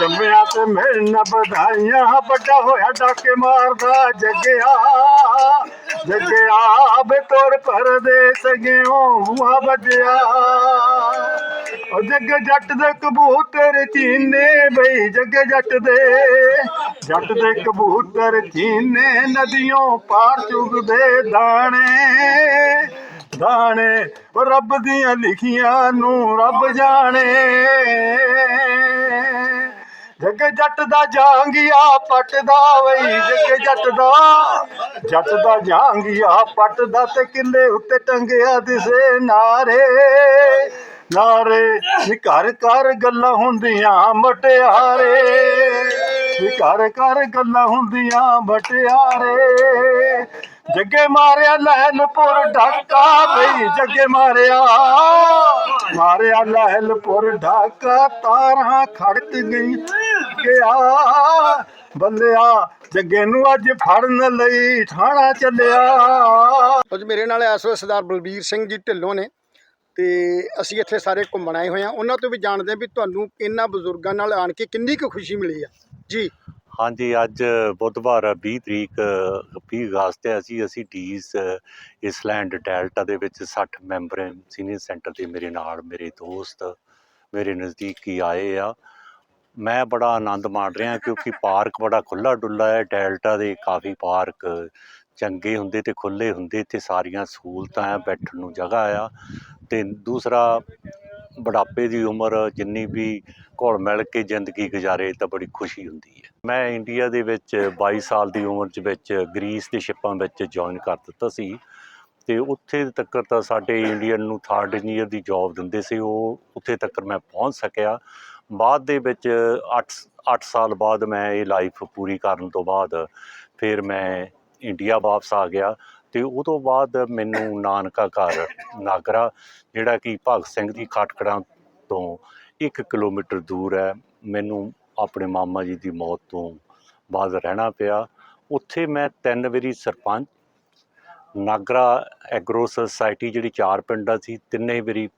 ਜੰਮਿਆ ਤੇ ਮੈਨਾਂ ਵਧਾਈਆਂ, ਵੱਡਾ ਹੋਇਆ ਡਾਕੇ ਮਾਰਦਾ, ਜੱਗਿਆ ਜੱਗਿਆ ਬਤੌਰ ਪਰਦੇਸ ਗਿਓ ਹੁਆ ਵੱਜਿਆ। ਉਹ ਜੱਗ ਜੱਟ ਦੇ ਕਬੂਤਰ ਚੀਨੇ, ਬਈ ਜੱਗ ਜੱਟ ਦੇ। ਜੱਟ ਦੇ ਕਬੂਤਰ ਚੀਨੇ ਨਦੀਆਂ ਪਾਰ ਚੁਗਦੇ ਦਾਣੇ ਦਾਣੇ, ਉਹ ਰੱਬ ਦੀਆਂ ਲਿਖੀਆਂ ਨੂੰ ਰੱਬ ਜਾਣੇ। ਜੱਗ ਜੱਟ ਦਾ ਜਾਂਗੀਆ ਪੱਟਦਾ ਵਈ, ਜੱਗ ਜੱਟ ਦਾ ਜੱਟ ਦਾ ਜਾਂਗੀਆ ਪੱਟਦਾ ਤੇ ਕਿੱਲੇ ਉੱਤੇ ਟੰਗਿਆ ਦਿਸੇ ਨਾਰੇ। ਨਾਰੇ, ਨੀ ਘਰ ਘਰ ਗੱਲਾਂ ਹੁੰਦੀਆਂ ਮਟਿਆਰੇ। ਨੀ ਘਰ ਘਰ ਗੱਲਾਂ ਹੁੰਦੀਆਂ ਮਟਿਆਰੇ। ਜੱਗੇ ਮਾਰਿਆ ਲਹਿਲਪੁਰ ਢਾਕਾ ਬਈ, ਜੱਗੇ ਮਾਰਿਆ। ਮਾਰਿਆ ਲਹਿਲਪੁਰ ਢਾਕਾ ਤਾਰਾਂ ਖੜਕ ਗਈ, ਗਿਆ। ਬੱਲਿਆ, ਜੱਗੇ ਨੂੰ ਅੱਜ ਫੜਨ ਲਈ ਥਾਣਾ ਚੱਲਿਆ। ਅੱਜ ਮੇਰੇ ਨਾਲ ਇਸ ਵੇਲੇ ਸਰਦਾਰ ਬਲਬੀਰ ਸਿੰਘ ਜੀ ਢਿੱਲੋਂ ਨੇ। ਤੇ ਅਸੀਂ ਇੱਥੇ ਸਾਰੇ ਘੁੰਮਣ ਆਏ ਹੋਏ ਆ ਉਹਨਾਂ ਤੋਂ ਵੀ ਜਾਣਦੇ ਆ ਵੀ ਤੁਹਾਨੂੰ ਇਹਨਾਂ ਬਜ਼ੁਰਗਾਂ ਨਾਲ ਆਣ ਕੇ ਕਿੰਨੀ ਕੁ ਖੁਸ਼ੀ ਮਿਲੀ ਆ। ਜੀ। ਹਾਂਜੀ ਅੱਜ ਬੁੱਧਵਾਰ ਆ, 20 ਤਰੀਕ ਅ, 20 ਅਗਸਤ ਹੈ। ਅਸੀਂ ਅਸੀਂ ਡੀਸ ਇਸਲੈਂਡ ਡੈਲਟਾ ਦੇ ਵਿੱਚ 60 ਮੈਂਬਰ ਸੀਨੀਅਰ ਸੈਂਟਰ ਦੇ ਮੇਰੇ ਨਾਲ ਮੇਰੇ ਦੋਸਤ ਮੇਰੇ ਨਜ਼ਦੀਕੀ ਆਏ ਆ। ਮੈਂ ਬੜਾ ਆਨੰਦ ਮਾਣ ਰਿਹਾ ਕਿਉਂਕਿ ਪਾਰਕ ਬੜਾ ਖੁੱਲਾ ਡੁੱਲਾ ਹੈ। ਡੈਲਟਾ ਦੇ ਕਾਫੀ ਪਾਰਕ ਚੰਗੇ ਹੁੰਦੇ ਤੇ ਖੁੱਲੇ ਹੁੰਦੇ। ਇੱਥੇ ਸਾਰੀਆਂ ਸਹੂਲਤਾਂ ਆ ਬੈਠਣ ਨੂੰ ਜਗ੍ਹਾ ਆ। ਤੇ ਦੂਸਰਾ ਬੁਢਾਪੇ ਦੀ ਉਮਰ ਜਿੰਨੀ ਵੀ ਘੁਲ ਮਿਲ ਕੇ ਜ਼ਿੰਦਗੀ ਗੁਜ਼ਾਰੇ ਤਾਂ ਬੜੀ ਖੁਸ਼ੀ ਹੁੰਦੀ ਹੈ। ਮੈਂ ਇੰਡੀਆ ਦੇ ਵਿੱਚ 22 ਸਾਲ ਦੀ ਉਮਰ 'ਚ ਵਿੱਚ ਗ੍ਰੀਸ ਦੇ ਸ਼ਿਪਾਂ ਵਿੱਚ ਜੁਆਇਨ ਕਰ ਦਿੱਤਾ ਸੀ ਤੇ ਉੱਥੇ ਤੱਕ ਤਾਂ ਸਾਡੇ ਇੰਡੀਅਨ ਨੂੰ ਥਰਡ ਇੰਜੀਨੀਅਰ ਦੀ ਜੌਬ ਦਿੰਦੇ ਸੀ, ਉਹ ਉੱਥੇ ਤੱਕ ਮੈਂ ਪਹੁੰਚ ਸਕਿਆ। ਬਾਅਦ ਦੇ ਵਿੱਚ 8 8 ਸਾਲ ਬਾਅਦ ਮੈਂ ਇਹ ਲਾਈਫ ਪੂਰੀ ਕਰਨ ਤੋਂ ਬਾਅਦ ਫਿਰ ਮੈਂ ਇੰਡੀਆ ਵਾਪਸ ਆ ਗਿਆ। ਤੇ ਉਹ ਤੋਂ ਬਾਅਦ ਮੈਨੂੰ ਨਾਨਕਾ ਘਰ ਨਾਗਰਾ, ਜਿਹੜਾ ਕਿ ਭਗਤ ਸਿੰਘ ਦੀ ਖਾਟਕੜਾਂ ਤੋਂ 1 ਕਿਲੋਮੀਟਰ ਦੂਰ ਹੈ, ਮੈਨੂੰ ਆਪਣੇ ਮਾਮਾ ਜੀ ਦੀ ਮੌਤ ਤੋਂ ਬਾਅਦ ਰਹਿਣਾ ਪਿਆ। ਉੱਥੇ ਮੈਂ ਤਿੰਨ ਵਾਰੀ ਸਰਪੰਚ, ਨਾਗਰਾ ਐਗਰੋ ਸੁਸਾਇਟੀ ਜਿਹੜੀ ਚਾਰ ਪਿੰਡਾਂ ਸੀ, ਤਿੰਨੇ ਵਾਰੀ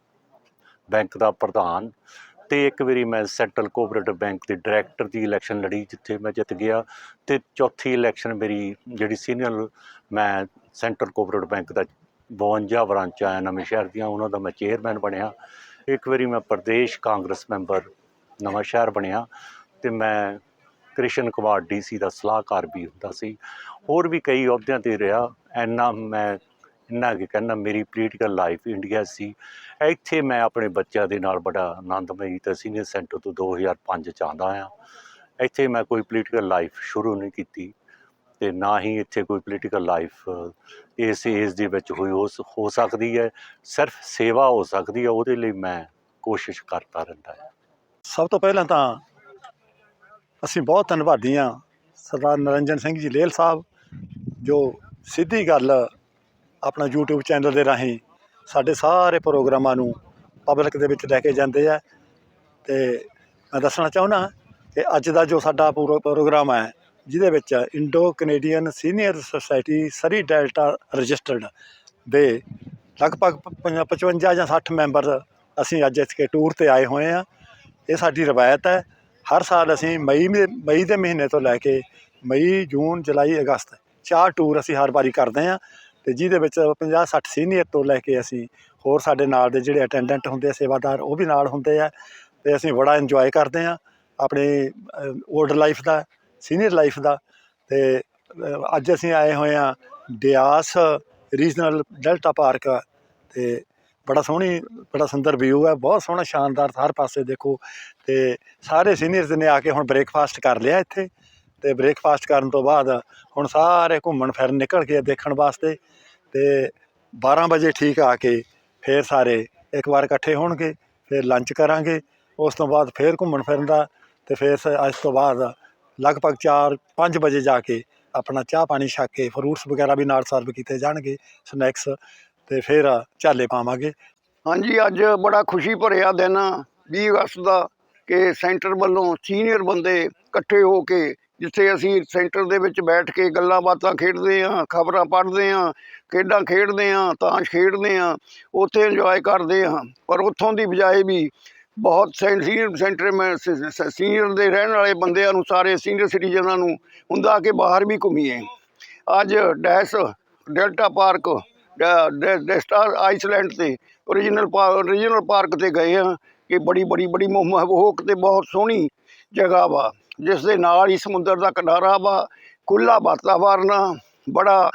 ਬੈਂਕ ਦਾ ਪ੍ਰਧਾਨ ਤੇ ਇੱਕ ਵਾਰੀ ਮੈਂ ਸੈਂਟਰਲ ਕੋਆਪਰੇਟਿਵ ਬੈਂਕ ਦੇ ਡਾਇਰੈਕਟਰ ਦੀ ਇਲੈਕਸ਼ਨ ਲੜੀ ਜਿੱਥੇ ਮੈਂ ਜਿੱਤ ਗਿਆ ਤੇ ਚੌਥੀ ਇਲੈਕਸ਼ਨ ਮੇਰੀ ਜਿਹੜੀ ਸੀਨੀਅਰ ਮੈਂ ਸੈਂਟਰਲ ਕੋਆਪਰੇਟਿਵ ਬੈਂਕ ਦਾ 52 ਬ੍ਰਾਂਚਾਂ ਆ ਨਵੇਂ ਸ਼ਹਿਰ ਦੀਆਂ, ਉਹਨਾਂ ਦਾ ਮੈਂ ਚੇਅਰਮੈਨ ਬਣਿਆ। ਇੱਕ ਵਾਰੀ ਮੈਂ ਪ੍ਰਦੇਸ਼ ਕਾਂਗਰਸ ਮੈਂਬਰ ਨਵਾਂ ਸ਼ਹਿਰ ਬਣਿਆ ਤੇ ਮੈਂ ਕ੍ਰਿਸ਼ਨ ਕੁਮਾਰ ਡੀਸੀ ਦਾ ਸਲਾਹਕਾਰ ਵੀ ਹੁੰਦਾ ਸੀ। ਹੋਰ ਵੀ ਕਈ ਅਹੁਦਿਆਂ ਤੇ ਰਿਹਾ। ਐਨਾ ਮੈਂ, ਇੰਨਾ ਕਿ ਕਹਿੰਦਾ ਮੇਰੀ ਪੋਲੀਟੀਕਲ ਲਾਈਫ ਇੰਡੀਆ ਸੀ। ਇੱਥੇ ਮੈਂ ਆਪਣੇ ਬੱਚਿਆਂ ਦੇ ਨਾਲ ਬੜਾ ਆਨੰਦਮਈ ਤੇ ਸੀਨੀਅਰ ਸੈਂਟਰ ਤੋਂ 2005 ਚ ਆਉਂਦਾ ਆ। ਇੱਥੇ ਮੈਂ ਕੋਈ ਪੋਲੀਟੀਕਲ ਲਾਈਫ ਸ਼ੁਰੂ ਨਹੀਂ ਕੀਤੀ। ਤੇ ਨਾ ਹੀ ਇੱਥੇ ਕੋਈ ਪੋਲੀਟੀਕਲ ਲਾਈਫ ਇਸ ਏਜ ਦੇ ਵਿੱਚ ਹੋਈ ਹੋ ਹੋ ਸਕਦੀ ਹੈ। ਸਿਰਫ ਸੇਵਾ ਹੋ ਸਕਦੀ ਹੈ, ਉਹਦੇ ਲਈ ਮੈਂ ਕੋਸ਼ਿਸ਼ ਕਰਦਾ ਰਹਿੰਦਾ ਹਾਂ। ਸਭ ਤੋਂ ਪਹਿਲਾਂ ਤਾਂ ਅਸੀਂ ਬਹੁਤ ਧੰਨਵਾਦੀ ਹਾਂ ਸਰਦਾਰ ਨਰਿੰਜਨ ਸਿੰਘ ਜੀ ਲੇਲ ਸਾਹਿਬ, ਜੋ ਸਿੱਧੀ ਗੱਲ ਆਪਣਾ YouTube ਚੈਨਲ ਦੇ ਰਾਹੀਂ ਸਾਡੇ ਸਾਰੇ ਪ੍ਰੋਗਰਾਮਾਂ ਨੂੰ ਪਬਲਿਕ ਦੇ ਵਿੱਚ ਲੈ ਕੇ ਜਾਂਦੇ ਆ। ਤੇ ਮੈਂ ਦੱਸਣਾ ਚਾਹੁੰਦਾ ਕਿ ਅੱਜ ਦਾ ਜੋ ਸਾਡਾ ਪੂਰਾ ਪ੍ਰੋਗਰਾਮ ਹੈ ਜਿਹਦੇ ਵਿੱਚ Indo Canadian senior society Surrey Delta registered ਦੇ ਲਗਭਗ ਪੰਜ- 55 ਜਾਂ 60 ਮੈਂਬਰ ਅਸੀਂ ਅੱਜ ਇੱਥੇ ਟੂਰ ਤੇ ਆਏ ਹੋਏ ਆ ਇਹ ਸਾਡੀ ਰਵਾਇਤ ਹੈ। ਹਰ ਸਾਲ ਅਸੀਂ ਮਈ ਮੇ- ਮਈ ਦੇ ਮਹੀਨੇ ਤੋਂ ਲੈ ਕੇ ਮਈ, ਜੂਨ, ਜੁਲਾਈ, ਅਗਸਤ ਚਾਰ ਟੂਰ ਅਸੀਂ ਹਰ ਵਾਰੀ ਕਰਦੇ ਹਾਂ ਤੇ ਜਿਹਦੇ ਵਿੱਚ 50 60 ਸੀਨੀਅਰ ਤੋਂ ਲੈ ਕੇ ਅਸੀਂ ਹੋਰ ਸਾਡੇ ਨਾਲ ਦੇ ਜਿਹੜੇ ਅਟੈਂਡੈਂਟ ਹੁੰਦੇ ਆ, ਸੇਵਾਦਾਰ ਉਹ ਵੀ ਨਾਲ ਹੁੰਦੇ ਆ ਤੇ ਅਸੀਂ ਬੜਾ ਇੰਜੋਏ ਕਰਦੇ ਹਾਂ। ਆਪਣੀ 올ਡ ਲਾਈਫ ਦਾ ਸੀਨੀਅਰ ਲਾਈਫ ਦਾ ਤੇ ਅੱਜ ਅਸੀਂ ਆਏ ਹੋਏ ਆ ਡਿਆਸ ਰੀਜਨਲ ਡੈਲਟਾ ਪਾਰਕ ਤੇ ਬੜਾ ਸੋਹਣੀ, ਬੜਾ ਸੁੰਦਰ ਵਿਊ ਹੈ, ਬਹੁਤ ਸੋਹਣਾ ਸ਼ਾਨਦਾਰ ਹਰ ਪਾਸੇ ਦੇਖੋ ਤੇ ਸਾਰੇ ਸੀਨੀਅਰਸ ਨੇ ਆ ਕੇ ਹੁਣ ਬ੍ਰੇਕਫਾਸਟ ਕਰ ਲਿਆ ਇੱਥੇ ਤੇ ਬ੍ਰੇਕਫਾਸਟ ਕਰਨ ਤੋਂ ਬਾਅਦ ਹੁਣ ਸਾਰੇ ਘੁੰਮਣ ਫਿਰਨ ਨਿਕਲ ਗਏ ਦੇਖਣ ਵਾਸਤੇ ਤੇ 12 ਵਜੇ ਠੀਕ ਆ ਕੇ ਫੇਰ ਸਾਰੇ ਇੱਕ ਵਾਰ ਇਕੱਠੇ ਹੋਣਗੇ, ਫਿਰ ਲੰਚ ਕਰਾਂਗੇ, ਉਸ ਤੋਂ ਬਾਅਦ ਫੇਰ ਘੁੰਮਣ ਫਿਰਨ ਦਾ ਤੇ ਫਿਰ ਸ- ਇਸ ਤੋਂ ਬਾਅਦ ਲਗਭਗ 4 5 ਵਜੇ ਜਾ ਕੇ ਆਪਣਾ ਚਾਹ ਪਾਣੀ ਛਕ ਕੇ ਫਰੂਟਸ ਵਗੈਰਾ ਵੀ ਨਾਲ ਸਰਵ ਕੀਤੇ ਜਾਣਗੇ ਸਨੈਕਸ ਤੇ ਫਿਰ ਝਾਲੇ ਪਾਵਾਂਗੇ। ਹਾਂਜੀ, ਅੱਜ ਬੜਾ ਖੁਸ਼ੀ ਭਰਿਆ ਦਿਨ ਆ 20 ਅਗਸਤ ਦਾ ਕਿ ਸੈਂਟਰ ਵੱਲੋਂ ਸੀਨੀਅਰ ਬੰਦੇ ਇਕੱਠੇ ਹੋ ਕੇ ਜਿੱਥੇ ਅਸੀਂ ਸੈਂਟਰ ਦੇ ਵਿੱਚ ਬੈਠ ਕੇ ਗੱਲਾਂ ਬਾਤਾਂ ਖੇਡਦੇ ਹਾਂ, ਖਬਰਾਂ ਪੜ੍ਹਦੇ ਹਾਂ, ਖੇਡਾਂ ਖੇਡਦੇ ਹਾਂ, ਤਾਸ਼ ਖੇਡਦੇ ਹਾਂ, ਉੱਥੇ ਇੰਜੋਏ ਕਰਦੇ ਹਾਂ। ਪਰ ਉੱਥੋਂ ਦੀ ਬਜਾਏ ਵੀ ਬਹੁਤ ਸੀਨੀਅਰ ਸੈਂਟਰ ਮੈਂ ਸੀਨੀਅਰ ਦੇ ਰਹਿਣ ਵਾਲੇ ਬੰਦਿਆਂ ਨੂੰ ਸਾਰੇ ਸੀਨੀਅਰ ਸਿਟੀਜ਼ਨਾਂ ਨੂੰ ਹੁੰਦਾ ਕਿ ਬਾਹਰ ਵੀ ਘੁੰਮੀਏ। ਅੱਜ ਡੈਸ ਡੈਲਟਾ ਪਾਰਕ ਡੈਸਟਾਰ ਆਈਸਲੈਂਡ ਤੇ ਓਰੀਜਨਲ ਓਰੀਜਨਲ ਪਾਰਕ ਤੇ ਗਏ ਆ ਕਿ ਬੜੀ ਬੜੀ ਬੜੀ ਮੋਹਕ ਤੇ ਬਹੁਤ ਸੋਹਣੀ ਜਗ੍ਹਾ ਵਾ। ਜਿਸ ਦੇ ਨਾਲ ਹੀ ਸਮੁੰਦਰ ਦਾ ਕਿਨਾਰਾ ਵਾ ਖੁੱਲਾ ਵਾਤਾਵਰਨ ਆ, ਬੜਾ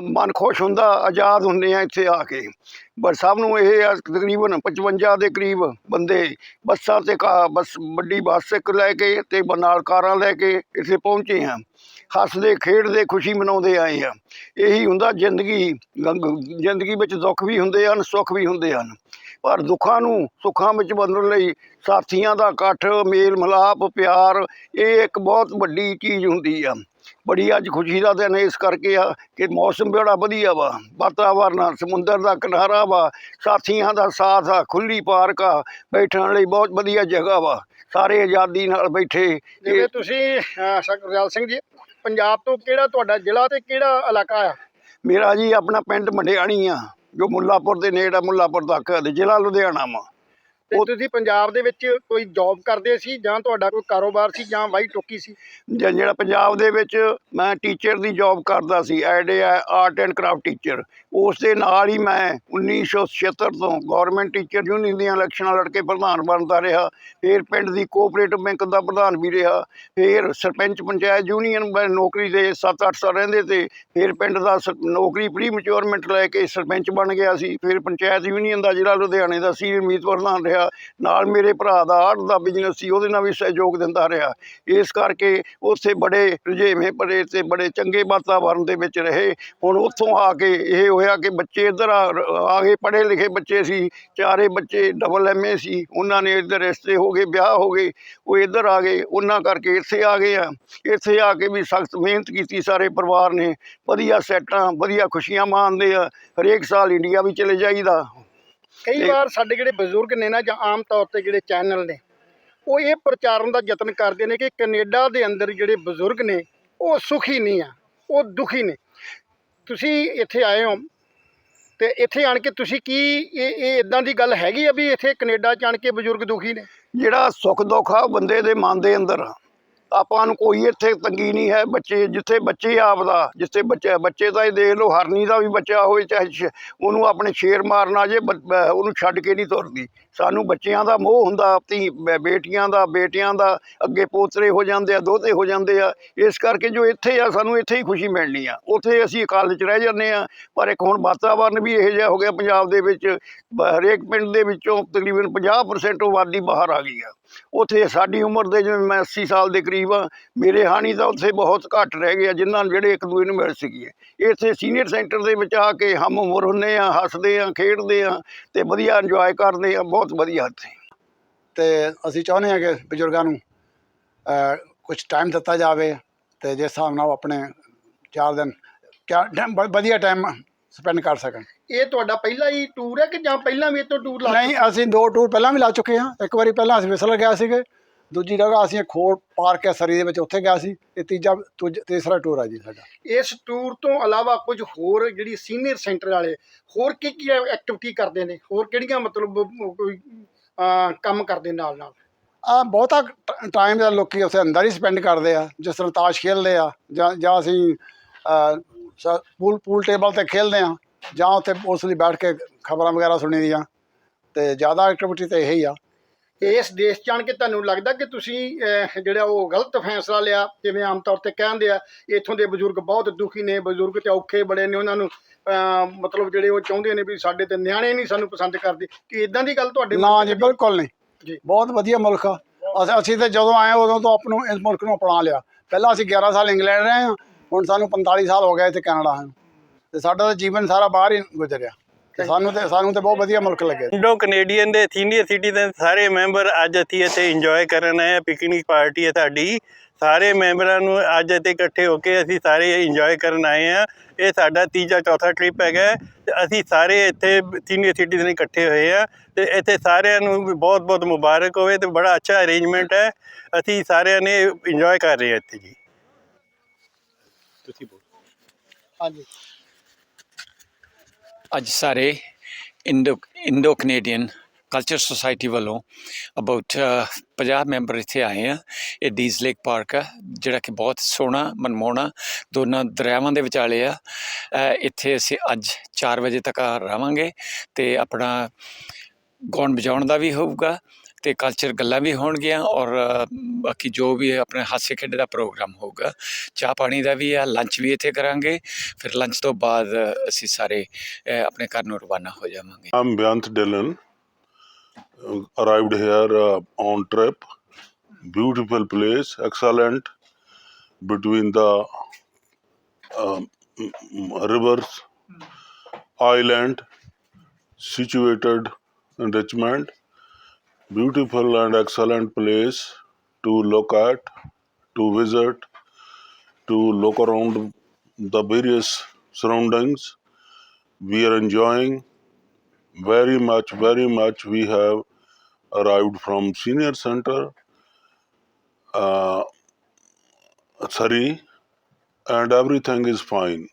ਮਨ ਖੁਸ਼ ਹੁੰਦਾ, ਆਜ਼ਾਦ ਹੁੰਦੇ ਆ ਇੱਥੇ ਆ ਕੇ। ਪਰ ਸਭ ਨੂੰ ਇਹ ਆ, ਤਕਰੀਬਨ 55 ਦੇ ਕਰੀਬ ਬੰਦੇ ਬੱਸਾਂ ਤੇ ਕਾ- ਬੱਸ, ਵੱਡੀ ਬੱਸ ਇੱਕ ਲੈ ਕੇ ਤੇ ਬ- ਨਾਲ ਕਾਰਾਂ ਲੈ ਕੇ ਇੱਥੇ ਪਹੁੰਚੇ ਆ ਹੱਸਦੇ, ਖੇਡਦੇ, ਖੁਸ਼ੀ ਮਨਾਉਂਦੇ ਆਏ ਆ ਇਹੀ ਹੁੰਦਾ ਜ਼ਿੰਦਗੀ ਗੰਗ- ਜ਼ਿੰਦਗੀ ਵਿੱਚ ਦੁੱਖ ਵੀ ਹੁੰਦੇ ਹਨ, ਸੁੱਖ ਵੀ ਹੁੰਦੇ ਹਨ। ਪਰ ਦੁੱਖਾਂ ਨੂੰ ਸੁੱਖਾਂ ਵਿੱਚ ਬਦਲਣ ਲਈ ਸਾਥੀਆਂ ਦਾ ਇਕੱਠ ਮੇਲ ਮਿਲਾਪ ਪਿਆਰ ਇਹ ਇੱਕ ਬਹੁਤ ਵੱਡੀ ਚੀਜ਼ ਹੁੰਦੀ ਆ। ਬੜੀ ਅੱਜ ਖੁਸ਼ੀ ਦਾ ਦਿਨ ਇਸ ਕਰਕੇ ਆ ਕਿ ਮੌਸਮ ਬੜਾ ਵਧੀਆ ਵਾ। ਵਾਤਾਵਰਨ ਸਮੁੰਦਰ ਦਾ ਕਿਨਾਰਾ ਵਾ ਸਾਥੀਆਂ ਦਾ ਸਾਥ ਆ ਖੁੱਲੀ ਪਾਰਕ ਆ ਬੈਠਣ ਲਈ ਬਹੁਤ ਵਧੀਆ ਜਗ੍ਹਾ ਵਾ। ਸਾਰੇ ਆਜ਼ਾਦੀ ਨਾਲ ਬੈਠੇ। ਜਿਵੇਂ ਤੁਸੀਂ ਸਰਦਾਰ ਸਿੰਘ ਜੀ ਪੰਜਾਬ ਤੋਂ ਕਿਹੜਾ ਤੁਹਾਡਾ ਜ਼ਿਲ੍ਹਾ ਤੇ ਕਿਹੜਾ ਇਲਾਕਾ ਆ? ਮੇਰਾ ਜੀ ਆਪਣਾ ਪਿੰਡ ਮੰਡਿਆਣੀ ਆ। ਜੋ ਮੁੱਲਾਪੁਰ ਦੇ ਨੇੜੇ ਆ, ਮੁੱਲਾਪੁਰ ਤੱਕ ਜ਼ਿਲ੍ਹਾ ਲੁਧਿਆਣਾ ਵਾ। ਤੇ ਤੁਸੀਂ ਪੰਜਾਬ ਦੇ ਵਿੱਚ ਕੋਈ ਜੌਬ ਕਰਦੇ ਸੀ ਜਾਂ ਤੁਹਾਡਾ ਕੋਈ ਕਾਰੋਬਾਰ ਸੀ ਜਾਂ ਵਾਈ ਟੋਕੀ ਸੀ? ਜ- ਜਿਹੜਾ ਪੰਜਾਬ ਦੇ ਵਿੱਚ ਮੈਂ ਟੀਚਰ ਦੀ ਜੌਬ ਕਰਦਾ ਸੀ ਐਡ ਆਰਟ ਐਂਡ ਕਰਾਫਟ ਟੀਚਰ ਉਸ ਦੇ ਨਾਲ ਹੀ ਮੈਂ 1976 ਤੋਂ ਗਵਰਨਮੈਂਟ ਟੀਚਰ ਯੂਨੀਅਨ ਦੀਆਂ ਇਲੈਕਸ਼ਨਾਂ ਲੜ ਕੇ ਪ੍ਰਧਾਨ ਬਣਦਾ ਰਿਹਾ ਫਿਰ ਪਿੰਡ ਦੀ ਕੋਆਪਰੇਟਿਵ ਬੈਂਕ ਦਾ ਪ੍ਰਧਾਨ ਵੀ ਰਿਹਾ ਫਿਰ ਸਰਪੰਚ ਪੰਚਾਇਤ ਯੂਨੀਅਨ ਮੈਂ ਨੌਕਰੀ ਦੇ 7-8 ਸਾਲ ਰਹਿੰਦੇ ਤੇ ਫਿਰ ਪਿੰਡ ਦਾ ਨੌਕਰੀ ਪ੍ਰੀ ਮੈਚੁਰਮੈਂਟ ਲੈ ਕੇ ਸਰਪੰਚ ਬਣ ਗਿਆ ਸੀ ਫਿਰ ਪੰਚਾਇਤ ਯੂਨੀਅਨ ਦਾ ਜ਼ਿਲ੍ਹਾ ਲੁਧਿਆਣੇ ਦਾ ਸੀਨੀਅਰ ਮੀਤ ਪ੍ਰਧਾਨ ਰਿਹਾ ਨਾਲ ਮੇਰੇ ਭਰਾ ਦਾ ਆਰਟ ਦਾ ਬਿਜ਼ਨਸ ਸੀ, ਉਹਦੇ ਨਾਲ ਵੀ ਸਹਿਯੋਗ ਦਿੰਦਾ ਰਿਹਾ। ਇਸ ਕਰਕੇ ਉੱਥੇ ਬੜੇ ਰੁਝੇਵੇਂ ਭਰੇ ਤੇ ਬੜੇ ਚੰਗੇ ਵਾਤਾਵਰਣ ਦੇ ਵਿੱਚ ਰਹੇ। ਹੁਣ ਉੱਥੋਂ ਆ ਕੇ ਇਹ ਹੋਇਆ ਕਿ ਬੱਚੇ ਇੱਧਰ ਆ ਆ ਗਏ ਪੜ੍ਹੇ ਲਿਖੇ ਬੱਚੇ ਸੀ, ਚਾਰੇ ਬੱਚੇ ਡਬਲ ਐਮਏ ਸੀ, ਉਹਨਾਂ ਨੇ ਇੱਧਰ ਰਿਸ਼ਤੇ ਹੋ ਗਏ, ਵਿਆਹ ਹੋ ਗਏ, ਉਹ ਇੱਧਰ ਆ ਗਏ, ਉਹਨਾਂ ਕਰਕੇ ਇੱਥੇ ਆ ਗਏ ਆ। ਇੱਥੇ ਆ ਕੇ ਵੀ ਸਖਤ ਮਿਹਨਤ ਕੀਤੀ ਸਾਰੇ ਪਰਿਵਾਰ ਨੇ, ਵਧੀਆ ਸੈਟਾਂ, ਵਧੀਆ ਖੁਸ਼ੀਆਂ ਮਾਣਦੇ ਆ, ਹਰੇਕ ਸਾਲ ਇੰਡੀਆ ਵੀ ਚਲੇ ਜਾਈਦਾ। ਕਈ ਵਾਰ ਸਾਡੇ ਜਿਹੜੇ ਬਜ਼ੁਰਗ ਨੇ ਨਾ ਜਾਂ ਆਮ ਤੌਰ ਤੇ ਜਿਹੜੇ ਚੈਨਲ ਨੇ ਉਹ ਇਹ ਪ੍ਰਚਾਰਨ ਦਾ ਯਤਨ ਕਰਦੇ ਨੇ ਕਿ ਕੈਨੇਡਾ ਦੇ ਅੰਦਰ ਜਿਹੜੇ ਬਜ਼ੁਰਗ ਨੇ ਉਹ ਸੁਖੀ ਨਹੀਂ ਆ ਉਹ ਦੁਖੀ ਨੇ ਤੁਸੀਂ ਇੱਥੇ ਆਏ ਹੋ ਤੇ ਇੱਥੇ ਆਣ ਕੇ ਤੁਸੀਂ ਕੀ ਇਹ ਇਹ ਇਦਾਂ ਦੀ ਗੱਲ ਹੈਗੀ ਆ ਵੀ ਇੱਥੇ ਕੈਨੇਡਾ ਚ ਆਣ ਕੇ ਬਜ਼ੁਰਗ ਦੁਖੀ ਨੇ ਜਿਹੜਾ ਸੁੱਖ ਦੁੱਖ ਆ ਬੰਦੇ ਦੇ ਮਨ ਦੇ ਅੰਦਰ ਆ। ਆਪਾਂ ਨੂੰ ਕੋਈ ਇੱਥੇ ਤੰਗੀ ਨਹੀਂ ਹੈ, ਬੱਚੇ ਜਿੱਥੇ ਬੱਚੇ ਆਪਦਾ, ਜਿੱਥੇ ਬੱਚੇ ਬੱਚੇ ਤਾਂ ਇਹ ਦੇਖ ਲਓ, ਹਰਨੀ ਦਾ ਵੀ ਬੱਚਾ ਹੋਵੇ, ਚਾਹੇ ਸ਼- ਉਹਨੂੰ ਆਪਣੇ ਸ਼ੇਰ ਮਾਰਨਾ ਜੇ, ਬ- ਬ- ਉਹਨੂੰ ਛੱਡ ਕੇ ਨਹੀਂ ਤੁਰਦੀ। ਸਾਨੂੰ ਬੱਚਿਆਂ ਦਾ ਮੋਹ ਹੁੰਦਾ, ਧੀ, ਬ- ਬੇਟੀਆਂ ਦਾ, ਬੇਟਿਆਂ ਦਾ, ਅੱਗੇ ਪੋਤਰੇ ਹੋ ਜਾਂਦੇ ਆ ਦੋਤੇ ਹੋ ਜਾਂਦੇ ਆ, ਇਸ ਕਰਕੇ ਜੋ ਇੱਥੇ ਆ, ਸਾਨੂੰ ਇੱਥੇ ਹੀ ਖੁਸ਼ੀ ਮਿਲਣੀ ਆ। ਉੱਥੇ ਅਸੀਂ ਕਾਲਜ 'ਚ ਰਹਿ ਜਾਂਦੇ ਆ, ਪਰ ਇੱਕ ਹੁਣ ਵਾਤਾਵਰਨ ਵੀ ਇਹੋ ਜਿਹਾ ਹੋ ਗਿਆ, ਪੰਜਾਬ ਦੇ ਵਿੱਚ, ਬ- ਹਰੇਕ ਪਿੰਡ ਦੇ ਵਿੱਚੋਂ ਤਕਰੀਬਨ 50% ਆਬਾਦੀ ਬਾਹਰ ਆ ਗਈ ਆ। ਉੱਥੇ ਸਾਡੀ ਉਮਰ ਦੇ ਜਿਵੇਂ ਮੈਂ 80 ਸਾਲ ਦੇ ਕਰੀਬ ਆ, ਮੇਰੇ ਹਾਣੀ ਤਾਂ ਉੱਥੇ ਬਹੁਤ ਘੱਟ ਰਹਿ ਗਏ ਆ, ਜਿਨ੍ਹਾਂ ਨੂੰ ਜਿਹੜੇ ਇੱਕ ਦੂਜੇ ਨੂੰ ਮਿਲ ਸਕੀਏ ਇੱਥੇ ਸੀਨੀਅਰ ਸੈਂਟਰ ਦੇ ਵਿੱਚ ਆ ਕੇ ਹਮ ਉਮਰ ਹੁੰਨੇ ਆ, ਹੱਸਦੇ ਆ, ਖੇਡਦੇ ਆ ਤੇ ਵਧੀਆ ਇੰਜੋਏ ਕਰਦੇ ਆ, ਬਹੁਤ ਵਧੀਆ ਇੱਥੇ। ਤੇ ਅਸੀਂ ਚਾਹੁੰਦੇ ਹਾਂ ਕਿ ਬਜ਼ੁਰਗਾਂ ਨੂੰ ਕੁਝ ਟਾਈਮ ਦਿੱਤਾ ਜਾਵੇ ਤੇ ਜਿਸ ਹਿਸਾਬ ਨਾਲ ਉਹ ਆਪਣੇ ਚਾਰ ਦਿਨ ਕਿਆ ਟਾਈਮ ਵਧੀਆ ਟਾਈਮ ਸਪੈਂਡ ਕਰ ਸਕਣ। ਇਹ ਤੁਹਾਡਾ ਪਹਿਲਾ ਹੀ ਟੂਰ ਹੈ ਕਿ ਜਾਂ ਪਹਿਲਾਂ ਵੀ ਇਹ ਤੋਂ ਟੂਰ ਲਾ ਨਹੀਂ ਅਸੀਂ ਦੋ ਟੂਰ ਪਹਿਲਾਂ ਵੀ ਲਾ ਚੁੱਕੇ ਹਾਂ। ਇੱਕ ਵਾਰੀ ਪਹਿਲਾਂ ਅਸੀਂ ਵਿਸਲ ਗਿਆ ਸੀਗੇ। ਦੂਜੀ ਜਗ੍ਹਾ ਅਸੀਂ ਹੋਰ ਪਾਰਕ ਹੈ ਸਰੀ ਦੇ ਵਿੱਚ ਉੱਥੇ ਗਿਆ ਸੀ। ਇਹ ਤੀਜਾ ਤੁਜ- ਤੀਸਰਾ ਟੂਰ ਆ ਜੀ ਸਾਡਾ। ਇਸ ਟੂਰ ਤੋਂ ਇਲਾਵਾ ਕੁਝ ਹੋਰ ਜਿਹੜੀ ਸੀਨੀਅਰ ਸੈਂਟਰ ਵਾਲੇ ਹੋਰ ਕੀ ਕੀ ਐਕਟੀਵਿਟੀ ਕਰਦੇ ਨੇ? ਹੋਰ ਕਿਹੜੀਆਂ ਮਤਲਬ ਕੋਈ ਅਹ, ਕੰਮ ਕਰਦੇ ਨਾਲ ਨਾਲ ਆ ਬਹੁਤਾ ਟਾਈਮ ਦਾ ਲੋਕੀ ਉੱਥੇ ਅੰਦਰ ਹੀ ਸਪੈਂਡ ਕਰਦੇ ਆ। ਜਿਸ ਤਰ੍ਹਾਂ ਤਾਸ਼ ਖੇਡਦੇ ਆ ਜਾਂ ਜਾਂ ਅਸੀਂ ਪੂਲ ਪੂਲ ਟੇਬਲ ਤੇ ਖੇਡਦੇ ਆ। ਜਾਂ ਉੱਥੇ ਉਸ ਲਈ ਬੈਠ ਕੇ ਖਬਰਾਂ ਵਗੈਰਾ ਸੁਣੀ ਦੀਆਂ ਤੇ ਜ਼ਿਆਦਾ ਐਕਟੀਵਿਟੀ ਤੇ ਇਹੀ ਆ। ਇਸ ਦੇਸ਼ ਆਣ ਕੇ ਤੁਹਾਨੂੰ ਲੱਗਦਾ ਕਿ ਤੁਸੀਂ ਜਿਹੜਾ ਉਹ ਗਲਤ ਫੈਸਲਾ ਲਿਆ ਜਿਵੇਂ ਆਮ ਤੌਰ ਤੇ ਕਹਿੰਦੇ ਆ ਇੱਥੋਂ ਦੇ ਬਜ਼ੁਰਗ ਬਹੁਤ ਦੁਖੀ ਨੇ ਬਜ਼ੁਰਗ ਤੇ ਔਖੇ ਬੜੇ ਨੇ ਉਹਨਾਂ ਨੂੰ ਮਤਲਬ ਜਿਹੜੇ ਉਹ ਚਾਹੁੰਦੇ ਨੇ ਵੀ ਸਾਡੇ ਤੇ ਨਿਆਣੇ ਨਹੀਂ ਸਾਨੂੰ ਪਸੰਦ ਕਰਦੇ ਕਿ ਇਦਾਂ ਦੀ ਗੱਲ ਤੁਹਾਡੇ ਨਾ ਜੀ ਬਿਲਕੁਲ ਨਹੀਂ। ਜੀ। ਬਹੁਤ ਵਧੀਆ ਮੁਲਕ ਆ। ਅਸੀਂ ਤੇ ਜਦੋਂ ਆਏ ਉਦੋਂ ਤੋਂ ਆਪ ਨੂੰ ਇਸ ਮੁਲਕ ਨੂੰ ਅਪਣਾ ਲਿਆ। ਪਹਿਲਾਂ ਅਸੀਂ 11 ਸਾਲ ਇੰਗਲੈਂਡ ਰਹੇ ਹਾਂ ਹੁਣ ਸਾਨੂੰ 45 ਸਾਲ ਹੋ ਗਏ ਇੱਥੇ ਕੈਨੇਡਾ ਆਏ ਨੂੰ। ਤੇ ਸਾਡਾ ਤਾਂ ਜੀਵਨ ਸਾਰਾ ਬਾਹਰ ਹੀ ਗੁਜ਼ਰਿਆ। ਤੇ ਸਾਨੂੰ ਤੇ ਸਾਨੂੰ ਤੇ ਬਹੁਤ ਵਧੀਆ ਮੁਲਕ ਲੱਗਿਆ ਇੰਡੋ ਕੈਨੇਡੀਅਨ ਦੇ ਸੀਨੀਅਰ ਸਿਟੀਜ਼ਨ ਸਾਰੇ ਮੈਂਬਰ ਅੱਜ ਅਸੀਂ ਇੱਥੇ ਇੰਜੋਏ ਕਰਨ ਆਏ ਆ ਪਿਕਨਿਕ ਪਾਰਟੀ ਹੈ ਸਾਡੀ। ਸਾਰੇ ਮੈਂਬਰਾਂ ਨੂੰ ਅੱਜ ਇੱਥੇ ਇਕੱਠੇ ਹੋ ਕੇ ਅਸੀਂ ਸਾਰੇ ਇੰਜੋਏ ਕਰਨ ਆਏ ਆ ਇਹ ਸਾਡਾ ਤੀਜਾ ਚੌਥਾ ਟ੍ਰਿਪ ਹੈਗਾ ਤੇ ਅਸੀਂ ਸਾਰੇ ਇੱਥੇ ਸੀਨੀਅਰ ਸਿਟੀਜ਼ਨ ਇਕੱਠੇ ਹੋਏ ਆ ਤੇ ਇੱਥੇ ਸਾਰਿਆਂ ਨੂੰ ਵੀ ਬਹੁਤ ਬਹੁਤ ਮੁਬਾਰਕ ਹੋਵੇ ਤੇ ਬੜਾ ਅੱਛਾ ਅਰੇਂਜਮੈਂਟ ਹੈ। ਅਸੀਂ ਸਾਰਿਆਂ ਨੇ ਇੰਜੋਏ ਕਰ ਰਹੇ ਹਾਂ ਇੱਥੇ ਜੀ। ਹਾਂਜੀ। ਅੱਜ ਸਾਰੇ Indo Indo Canadian culture society ਵੱਲੋਂ ਅਬਾਊਟ 50 ਮੈਂਬਰ ਇੱਥੇ ਆਏ ਆ। ਇਹ ਡੀਜ਼ ਲੇਕ ਪਾਰਕ ਆ, ਜਿਹੜਾ ਕਿ ਬਹੁਤ ਸੋਹਣਾ, ਮਨਮੋਹਣਾ ਦੋਨਾਂ ਦਰਿਆਵਾਂ ਦੇ ਵਿਚਾਲੇ ਆ। ਇੱਥੇ ਅਸੀਂ ਅੱਜ 4 ਵਜੇ ਤੱਕ ਰਵਾਂਗੇ ਤੇ ਆਪਣਾ ਗਾਉਣ ਵਜਾਉਣ ਦਾ ਵੀ ਹੋਊਗਾ। ਤੇ ਕਲਚਰ ਗੱਲਾਂ ਵੀ ਹੋਣਗੀਆਂ ਔਰ ਬਾਕੀ ਜੋ ਵੀ ਹੈ ਆਪਣੇ ਹਾਸੇ ਖੇਡ ਦਾ ਪ੍ਰੋਗਰਾਮ ਹੋਊਗਾ ਚਾਹ ਪਾਣੀ ਦਾ ਵੀ ਆ ਲੰਚ ਵੀ ਇੱਥੇ ਕਰਾਂਗੇ ਫਿਰ ਲੰਚ ਤੋਂ ਬਾਅਦ ਅਸੀਂ ਸਾਰੇ ਆਪਣੇ ਘਰ ਨੂੰ ਰਵਾਨਾ ਹੋ ਜਾਵਾਂਗੇ I'm Beyonce Dillon. Uh, arrived here uh, on trip. Beautiful place, excellent. Between the um, mm, rivers, island, situated in Richmond. Beautiful and excellent place to look at, to visit, to look around the various surroundings. We are enjoying very much, very much. We have arrived from senior center, uh, and everything is fine.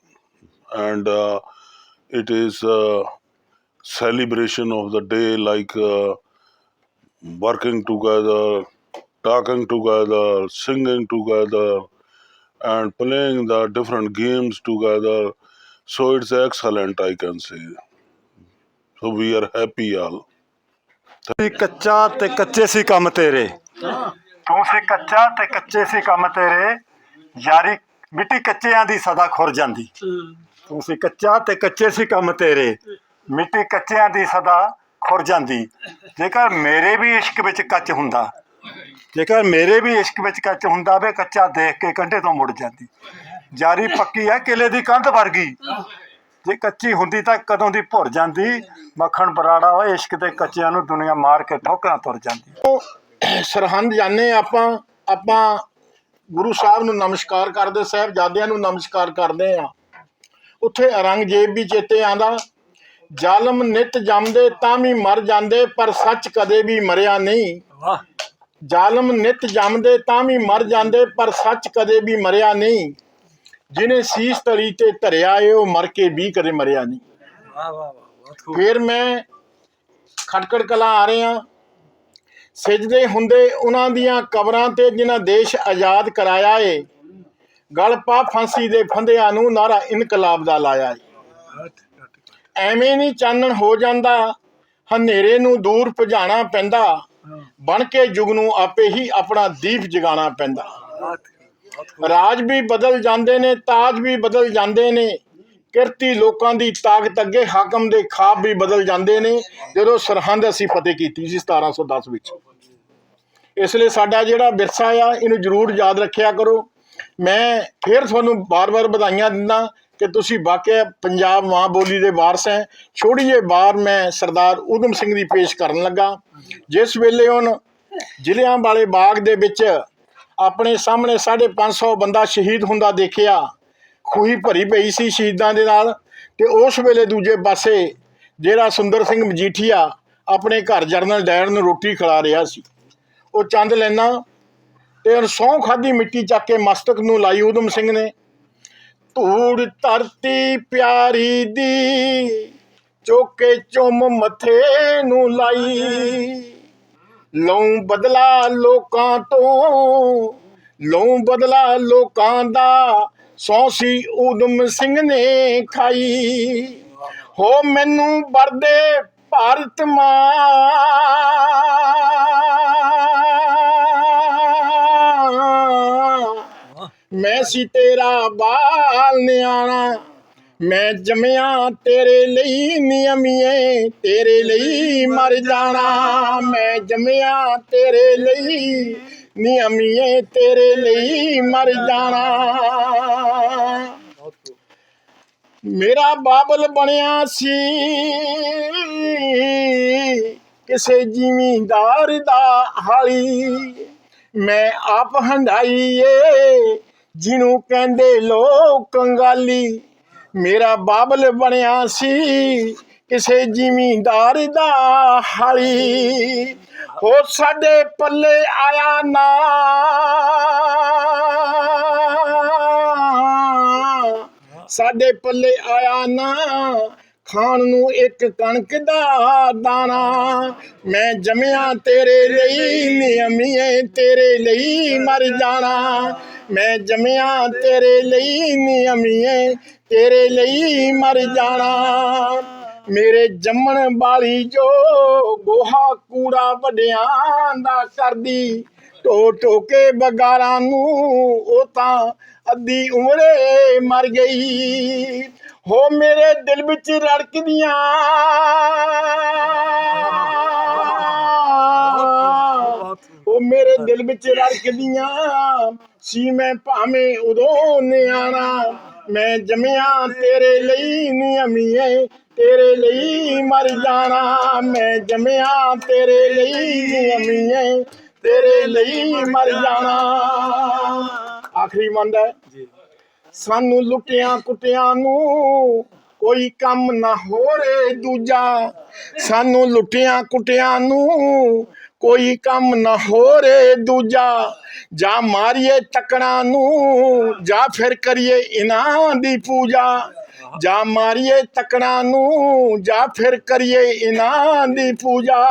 And uh, it is a celebration of the day, like uh, working together, talking together, singing together, and playing the different games together. So it's excellent, I can say. So we are happy all. ਸੀ ਕੱਚਾ ਤੇ ਕੱਚੇ ਸੀ ਕੰਮ ਤੇਰੇ ਤੂੰ ਸੀ ਕੱਚਾ ਤੇ ਕੱਚੇ ਸੀ ਕੰਮ ਤੇਰੇ ਯਾਰੀ ਮਿੱਟੀ ਕੱਚਿਆਂ ਦੀ ਸਦਾ ਖੁਰ ਜਾਂਦੀ ਤੂੰ ਸੀ ਕੱਚਾ ਤੇ ਕੱਚੇ ਸੀ ਕੰਮ ਤੇਰੇ ਮਿੱਟੀ ਕੱਚਿਆਂ ਦੀ ਸਦਾ ਖੁਰ ਜਾਂਦੀ। ਜੇਕਰ ਮੇਰੇ ਵੀ ਇਸ਼ਕ ਵਿੱਚ ਕੱਚ ਹੁੰਦਾ, ਜੇਕਰ ਮੇਰੇ ਵੀ ਇਸ਼ਕ ਵਿੱਚ ਕੱਚ ਹੁੰਦਾ ਵੇ, ਕੱਚਾ ਦੇਖ ਕੇ ਕੰਢੇ ਤੋਂ ਮੁੜ ਜਾਂਦੀ। ਜਾਰੀ ਪੱਕੀ ਹੈ, ਕਿਲੇ ਦੀ ਕੰਧ ਵਰਗੀ। ਜੇ ਕੱਚੀ ਹੁੰਦੀ ਤਾਂ ਕਦੋਂ ਦੀ ਭੁਰ ਜਾਂਦੀ? ਮੱਖਣ ਬਰਾੜਾ ਹੋਏ ਇਸ਼ਕ ਦੇ ਕੱਚਿਆਂ ਨੂੰ ਦੁਨੀਆ ਮਾਰ ਕੇ ਠੋਕਰਾਂ ਤੁਰ ਜਾਂਦੀ। ਉਹ ਸਰਹੰਦ ਜਾਂਦੇ ਹਾਂ ਆਪਾਂ ਆਪਾਂ ਗੁਰੂ ਸਾਹਿਬ ਨੂੰ ਨਮਸਕਾਰ ਕਰਦੇ, ਸਾਹਿਬਜ਼ਾਦਿਆਂ ਨੂੰ ਨਮਸਕਾਰ ਕਰਦੇ ਆ ਉੱਥੇ ਔਰੰਗਜ਼ੇਬ ਵੀ ਚੇਤੇ ਆਂਦਾ ਜ਼ਾਲਮ ਨਿਤ ਜੰਮਦੇ ਤਾਂ ਵੀ ਮਰ ਜਾਂਦੇ ਪਰ ਸੱਚ ਕਦੇ ਵੀ ਮਰਿਆ ਨਹੀਂ। ਵਾਹ। ਜ਼ਾਲਮ ਨਿਤ ਜੰਮਦੇ ਤਾਂ ਵੀ ਮਰ ਜਾਂਦੇ ਪਰ ਸੱਚ ਕਦੇ ਵੀ ਮਰਿਆ ਨਹੀਂ। ਜਿਹਨੇ ਸੀਸ ਤਲੀ ਤੇ ਧਰਿਆ ਏ ਉਹ ਮਰ ਕੇ ਵੀ ਕਦੇ ਮਰਿਆ ਨਹੀਂ। ਵਾਹ ਵਾਹ ਫਿਰ ਮੈਂ ਖਟਕੜ ਕਲਾਂ ਆ ਰਹੇ। ਹਾਂ ਸਿਜਦੇ ਹੁੰਦੇ ਉਹਨਾਂ ਦੀਆਂ ਕਬਰਾਂ ਤੇ ਜਿਨ੍ਹਾਂ ਦੇਸ਼ ਆਜ਼ਾਦ ਕਰਾਇਆ ਏ। ਗਲ ਪਾ ਫਾਂਸੀ ਦੇ ਫੰਦਿਆਂ ਨੂੰ ਨਾਰਾ ਇਨਕਲਾਬ ਦਾ ਲਾਇਆ ਏ। ਐਵੇਂ ਨਹੀਂ ਚਾਨਣ ਹੋ ਜਾਂਦਾ। ਹਨੇਰੇ ਨੂੰ ਦੂਰ ਭਜਾਣਾ ਪੈਂਦਾ। ਬਣ ਕੇ ਜੁਗ ਨੂੰ ਆਪੇ ਹੀ ਆਪਣਾ ਦੀਪ ਜਗਾਉਣਾ ਪੈਂਦਾ। ਰਾਜ ਵੀ ਬਦਲ ਜਾਂਦੇ ਨੇ ਤਾਜ ਵੀ ਬਦਲ ਜਾਂਦੇ ਨੇ। ਕਿਰਤੀ ਲੋਕਾਂ ਦੀ ਤਾਕਤ ਅੱਗੇ ਹਾਕਮ ਦੇ ਖਾਬ ਵੀ ਬਦਲ ਜਾਂਦੇ ਨੇ। ਜਦੋਂ ਸਰਹੰਦ ਅਸੀਂ ਫਤਿਹ ਕੀਤੀ ਸੀ 1710 ਵਿੱਚ। ਇਸ ਲਈ ਸਾਡਾ ਜਿਹੜਾ ਵਿਰਸਾ ਆ ਇਹਨੂੰ ਜ਼ਰੂਰ ਯਾਦ ਰੱਖਿਆ ਕਰੋ। ਮੈਂ ਫਿਰ ਤੁਹਾਨੂੰ ਬਾਰ-ਬਾਰ ਵਧਾਈਆਂ ਦਿੰਦਾ। ਕਿ ਤੁਸੀਂ ਵਾਕਿਆ ਪੰਜਾਬ ਮਾਂ ਬੋਲੀ ਦੇ ਵਾਰਸ ਹੈ। ਛੋੜੀ ਜਿਹੀ ਬਾਰ ਮੈਂ ਸਰਦਾਰ ਊਧਮ ਸਿੰਘ ਦੀ ਪੇਸ਼ ਕਰਨ ਲੱਗਾ। ਜਿਸ ਵੇਲੇ ਉਹਨ ਜ਼ਿਲ੍ਹਿਆਂ ਵਾਲੇ ਬਾਗ ਦੇ ਵਿੱਚ ਆਪਣੇ ਸਾਹਮਣੇ 550 ਬੰਦਾ ਸ਼ਹੀਦ ਹੁੰਦਾ ਦੇਖਿਆ, ਖੂਹੀ ਭਰੀ ਪਈ ਸੀ ਸ਼ਹੀਦਾਂ ਦੇ ਨਾਲ ਤੇ ਉਸ ਵੇਲੇ ਦੂਜੇ ਪਾਸੇ ਜਿਹੜਾ ਸੁੰਦਰ ਸਿੰਘ ਮਜੀਠੀਆ ਆਪਣੇ ਘਰ ਜਰਨਲ ਡਾਇਰ ਨੂੰ ਰੋਟੀ ਖਿਲਾ ਰਿਹਾ ਸੀ। ਉਹ ਚੰਦ ਲੈਣਾ ਤੇ ਸੌਂ ਖਾਦੀ ਮਿੱਟੀ ਚੱਕ ਕੇ ਮਸਤਕ ਨੂੰ ਲਾਈ ਊਧਮ ਸਿੰਘ ਨੇ ਧੂੜ ਧਰਤੀ ਪਿਆਰੀ ਦੀ, ਚੋਕੇ ਚੁੰਮ ਮੱਥੇ ਨੂੰ ਲਾਈ। ਲਉ ਬਦਲਾ ਲੋਕਾਂ ਤੋਂ, ਲਉ ਬਦਲਾ ਲੋਕਾਂ ਦਾ ਸੌ ਸੀ ਊਧਮ ਸਿੰਘ ਨੇ ਖਾਈ। ਹੋ ਮੈਨੂੰ ਵਰਦੇ ਭਾਰਤ ਮਾਂ। ਮੈਂ ਸੀ ਤੇਰਾ ਬਾਲ ਨਿਆਣਾ। ਮੈਂ ਜੰਮਿਆ ਤੇਰੇ ਲਈ ਨਿਯਮੀਏ, ਤੇਰੇ ਲਈ ਮਰ ਜਾਣਾ। ਮੈਂ ਜੰਮਿਆ ਤੇਰੇ ਲਈ ਨਿਯਮੀਏ, ਤੇਰੇ ਲਈ ਮਰ ਜਾਣਾ। ਮੇਰਾ ਬਾਬਲ ਬਣਿਆ ਸੀ। ਕਿਸੇ ਜ਼ਿਮੀਂਦਾਰ ਦਾ ਹਾਲੀ। ਮੈਂ ਆਪ ਹੰਡਾਈਏ ਜਿਹਨੂੰ ਕਹਿੰਦੇ ਲੋਕ ਕੰਗਾਲੀ ਮੇਰਾ ਬਾਬਲ ਬਣਿਆ ਸੀ ਕਿਸੇ ਜ਼ਿਮੀਂਦਾਰ ਦਾ ਹਾਲੀ। ਹੋ ਸਾਡੇ ਪੱਲੇ ਆਇਆ ਨਾ। ਸਾਡੇ ਪੱਲੇ ਆਇਆ ਨਾ। ਖਾਣ ਨੂੰ ਇੱਕ ਕਣਕ ਦਾ ਦਾਣਾ। ਮੈਂ ਜੰਮਿਆ ਤੇਰੇ ਲਈ, ਨਿਯਮੀਏ ਤੇਰੇ ਲਈ ਮਰ ਜਾਣਾ। ਮੈਂ ਜੰਮਿਆ ਤੇਰੇ ਲਈ ਨਿਯਮੀਏ, ਤੇਰੇ ਲਈ ਮਰ ਜਾਣਾ। ਮੇਰੇ ਜੰਮਣ ਵਾਲੀ ਜੋ ਗੋਹਾ ਕੂੜਾ ਵੱਡਿਆਂ ਦਾ ਕਰਦੀ ਟੋ ਟੋਕੇ ਕੇ ਬਗਾਰਾਂ ਨੂੰ ਉਹ ਤਾਂ ਅੱਧੀ ਉਮਰੇ ਮਰ ਗਈ। ਹੋ ਮੇਰੇ ਦਿਲ ਵਿੱਚ ਰੜਕਦੀਆਂ। ਦਿਲ ਵਿੱਚ ਰੜਕਦੀਆਂ। ਸੀ ਮੈਂ ਭਾਵੇਂ ਉਦੋਂ ਨਿਆਣਾ ਮੈਂ ਜੰਮਿਆ ਤੇਰੇ ਲਈ ਨਿਯਮੀਏ ਤੇਰੇ ਲਈ ਮਰ ਜਾਣਾ। ਮੈਂ ਜੰਮਿਆ ਤੇਰੇ ਲਈ ਨਿਯਮੀਏ ਤੇਰੇ ਲਈ ਮਰ ਜਾਣਾ। ਆਖਰੀ ਮੰਦ ਹੈ। ਸਾਨੂੰ ਲੁੱਟਿਆਂ ਕੁੱਟਿਆਂ ਨੂੰ ਕੋਈ ਕੰਮ ਨਾ ਹੋਰੇ ਦੂਜਾ। ਸਾਨੂੰ ਲੁੱਟਿਆਂ ਕੁੱਟਿਆਂ ਨੂੰ ਕੋਈ ਕੰਮ ਨਾ ਹੋਰੇ ਦੂਜਾ, ਜਾਂ ਮਾਰੀਏ ਟੱਕਰਾਂ ਨੂੰ, ਜਾ ਫਿਰ ਕਰੀਏ ਇਨਾਂ ਦੀ ਪੂਜਾ। ਜਾਂ ਮਾਰੀਏ ਤਕੜਾਂ ਨੂੰ, ਜਾ ਫਿਰ ਕਰੀਏ ਇਨਾਂ ਦੀ ਪੂਜਾ।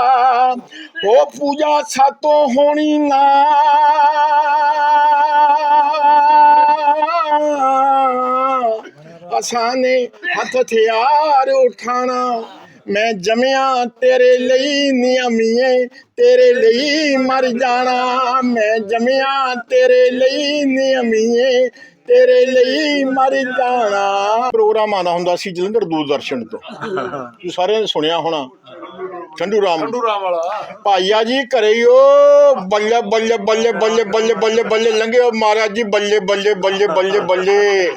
ਉਹ ਪੂਜਾ ਸਾਤੋਂ ਹੋਣੀ ਨਾ। ਅਸਾਂ ਨੇ ਹੱਥ ਹਥਿਆਰ ਉਠਾਣਾ। ਮੈਂ ਜੰਮਿਆ ਤੇਰੇ ਲਈ ਨਿਯਮੀਏ ਤੇਰੇ ਲਈ ਮਰ ਜਾਣਾ। ਮੈਂ ਜੰਮਿਆ ਤੇਰੇ ਲਈ ਨਿਯਮੀਏ ਤੇਰੇ ਲਈ ਮਰ ਜਾਣਾ। ਪ੍ਰੋਗਰਾਮ ਆਉਂਦਾ ਹੁੰਦਾ ਸੀ ਜਲੰਧਰ ਦੂਰਦਰਸ਼ਨ ਤੋਂ। ਤੁਸੀਂ ਸਾਰਿਆਂ ਨੇ ਸੁਣਿਆ ਹੋਣਾ। ਚੰਡੂ ਰਾਮ। ਚੰਡੂ ਰਾਮ ਵਾਲਾ। ਭਾਈਆ ਜੀ ਘਰੇ ਹੀ ਉਹ ਬੱਲੇ ਬੱਲੇ ਬੱਲੇ ਬੱਲੇ ਬੱਲੇ ਬੱਲੇ ਬੱਲੇ ਲੰਘੇ ਉਹ ਮਹਾਰਾਜ ਜੀ ਬੱਲੇ ਬੱਲੇ ਬੱਲੇ ਬੱਲੇ ਬੱਲੇ।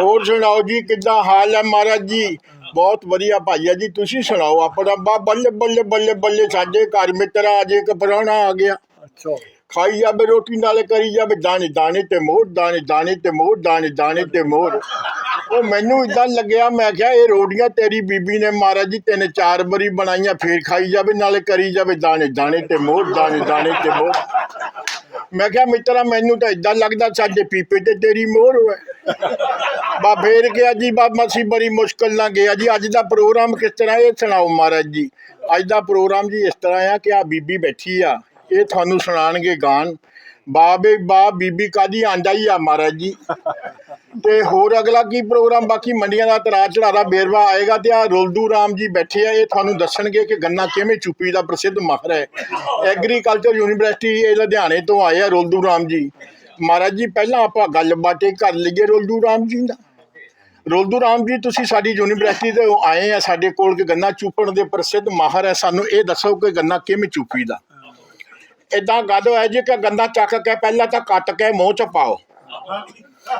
ਹੋਰ ਸੁਣਾਓ ਜੀ ਕਿੱਦਾਂ ਹਾਲ ਹੈ ਮਹਾਰਾਜ ਜੀ? ਬਹੁਤ ਵਧੀਆ ਭਾਈਆ ਜੀ ਤੁਸੀਂ ਸੁਣਾਓ ਆਪਣਾ ਬਾ ਬੱਲੇ ਬੱਲੇ ਬੱਲੇ ਬੱਲੇ ਸਾਡੇ ਘਰ ਮਿੱਤਰ ਆ ਜੇ ਇੱਕ ਪ੍ਰਾਹੁਣਾ ਆ ਗਿਆ। ਅੱਛਾ। ਖਾਈ ਜਾਵੇ ਰੋਟੀ ਨਾਲ ਕਰੀ ਜਾਵੇ ਦਾਣੇ ਦਾਣੇ ਤੇ ਮੋੜ ਦਾਣੇ ਦਾਣੇ ਤੇ ਮੋੜ ਦਾਣੇ ਦਾਣੇ ਤੇ ਮੋੜ ਉਹ ਮੈਨੂੰ ਇਦਾਂ ਲੱਗਿਆ ਮੈਂ ਕਿਹਾ ਇਹ ਰੋਟੀਆਂ ਤੇਰੀ ਬੀਬੀ ਨੇ ਮਹਾਰਾਜ ਜੀ ਤਿੰਨ ਚਾਰ ਵਾਰੀ ਬਣਾਈਆਂ ਫੇਰ ਖਾਈ ਜਾਵੇ ਨਾਲੇ ਕਰੀ ਜਾਵੇ ਦਾਣੇ ਦਾਣੇ ਤੇ ਮੋੜ ਦਾਣੇ ਦਾਣੇ ਤੇ ਮੋੜ ਮੈਂ ਕਿਹਾ, ਮਿੱਤਰਾ, ਮੈਨੂੰ ਤਾਂ ਇਦਾਂ ਲੱਗਦਾ ਸਾਡੇ ਪੀਪੇ ਤੇ ਤੇਰੀ ਮੋਹਰ ਹੋਵੇ। ਬਾ, ਫੇਰ ਗਿਆ ਜੀ ਬਾਬਾ ਸੀ ਬੜੀ ਮੁਸ਼ਕਲ ਨਾਲ ਗਿਆ ਜੀ। ਅੱਜ ਦਾ ਪ੍ਰੋਗਰਾਮ ਕਿਸ ਤਰ੍ਹਾਂ, ਇਹ ਸੁਣਾਓ ਮਹਾਰਾਜ ਜੀ। ਅੱਜ ਦਾ ਪ੍ਰੋਗਰਾਮ ਜੀ ਇਸ ਤਰ੍ਹਾਂ ਆ ਕਿ ਆ ਬੀਬੀ ਬੈਠੀ ਆ, ਇਹ ਤੁਹਾਨੂੰ ਸੁਣਾਣਗੇ ਗਾਣ। ਬਾਬੇ ਬਾ ਬੀਬੀ ਕਾਦੀ ਆਂਦਾ ਹੀ ਆ ਮਹਾਰਾਜ ਜੀ। ਤੇ ਹੋਰ ਅਗਲਾ ਕੀ ਪ੍ਰੋਗਰਾਮ? ਬਾਕੀ ਮੰਡੀਆਂ ਦਾ ਤਰਾ ਚੜਾਦਾ ਬੇਰਵਾ ਆਏਗਾ ਤੇ ਆ ਰੁਲਦੂ ਰਾਮ ਜੀ ਬੈਠੇ ਆ, ਇਹ ਤੁਹਾਨੂੰ ਦੱਸਣਗੇ ਕਿ ਗੰਨਾ ਕਿਵੇਂ ਚੁੱਪੀ ਦਾ ਪ੍ਰਸਿੱਧ ਮਾਹਰ ਹੈ। ਐਗਰੀਕਲਚਰ ਯੂਨੀਵਰਸਿਟੀ ਇਹ ਲੁਧਿਆਣੇ ਤੋਂ ਆਏ ਆ ਰੁਲਦੂ ਰਾਮ ਜੀ। ਮਹਾਰਾਜ ਜੀ, ਪਹਿਲਾਂ ਆਪਾਂ ਗੱਲਬਾਤ ਕਰ ਲਈਏ ਰੁਲਦੂ ਰਾਮ ਜੀ ਦਾ ਰੁਲਦੂ ਰਾਮ ਜੀ, ਤੁਸੀਂ ਸਾਡੀ ਯੂਨੀਵਰਸਿਟੀ ਦੇ ਆਏ ਆ, ਸਾਡੇ ਕੋਲ ਕਿ ਗੰਨਾ ਚੂਪਣ ਦੇ ਪ੍ਰਸਿੱਧ ਮਾਹਰ ਹੈ। ਸਾਨੂੰ ਇਹ ਦੱਸੋ ਕਿ ਗੰਨਾ ਕਿਵੇਂ ਚੂਪੀ ਦਾ। ਇਦਾਂ ਗੱਲ ਹੋਇਆ ਜੀ ਕਿ ਗੰਨਾ ਚੱਕ ਕੇ ਪਹਿਲਾਂ ਤਾਂ ਕੱਟ ਕੇ ਮੂੰਹ ਚ ਪਾਓ।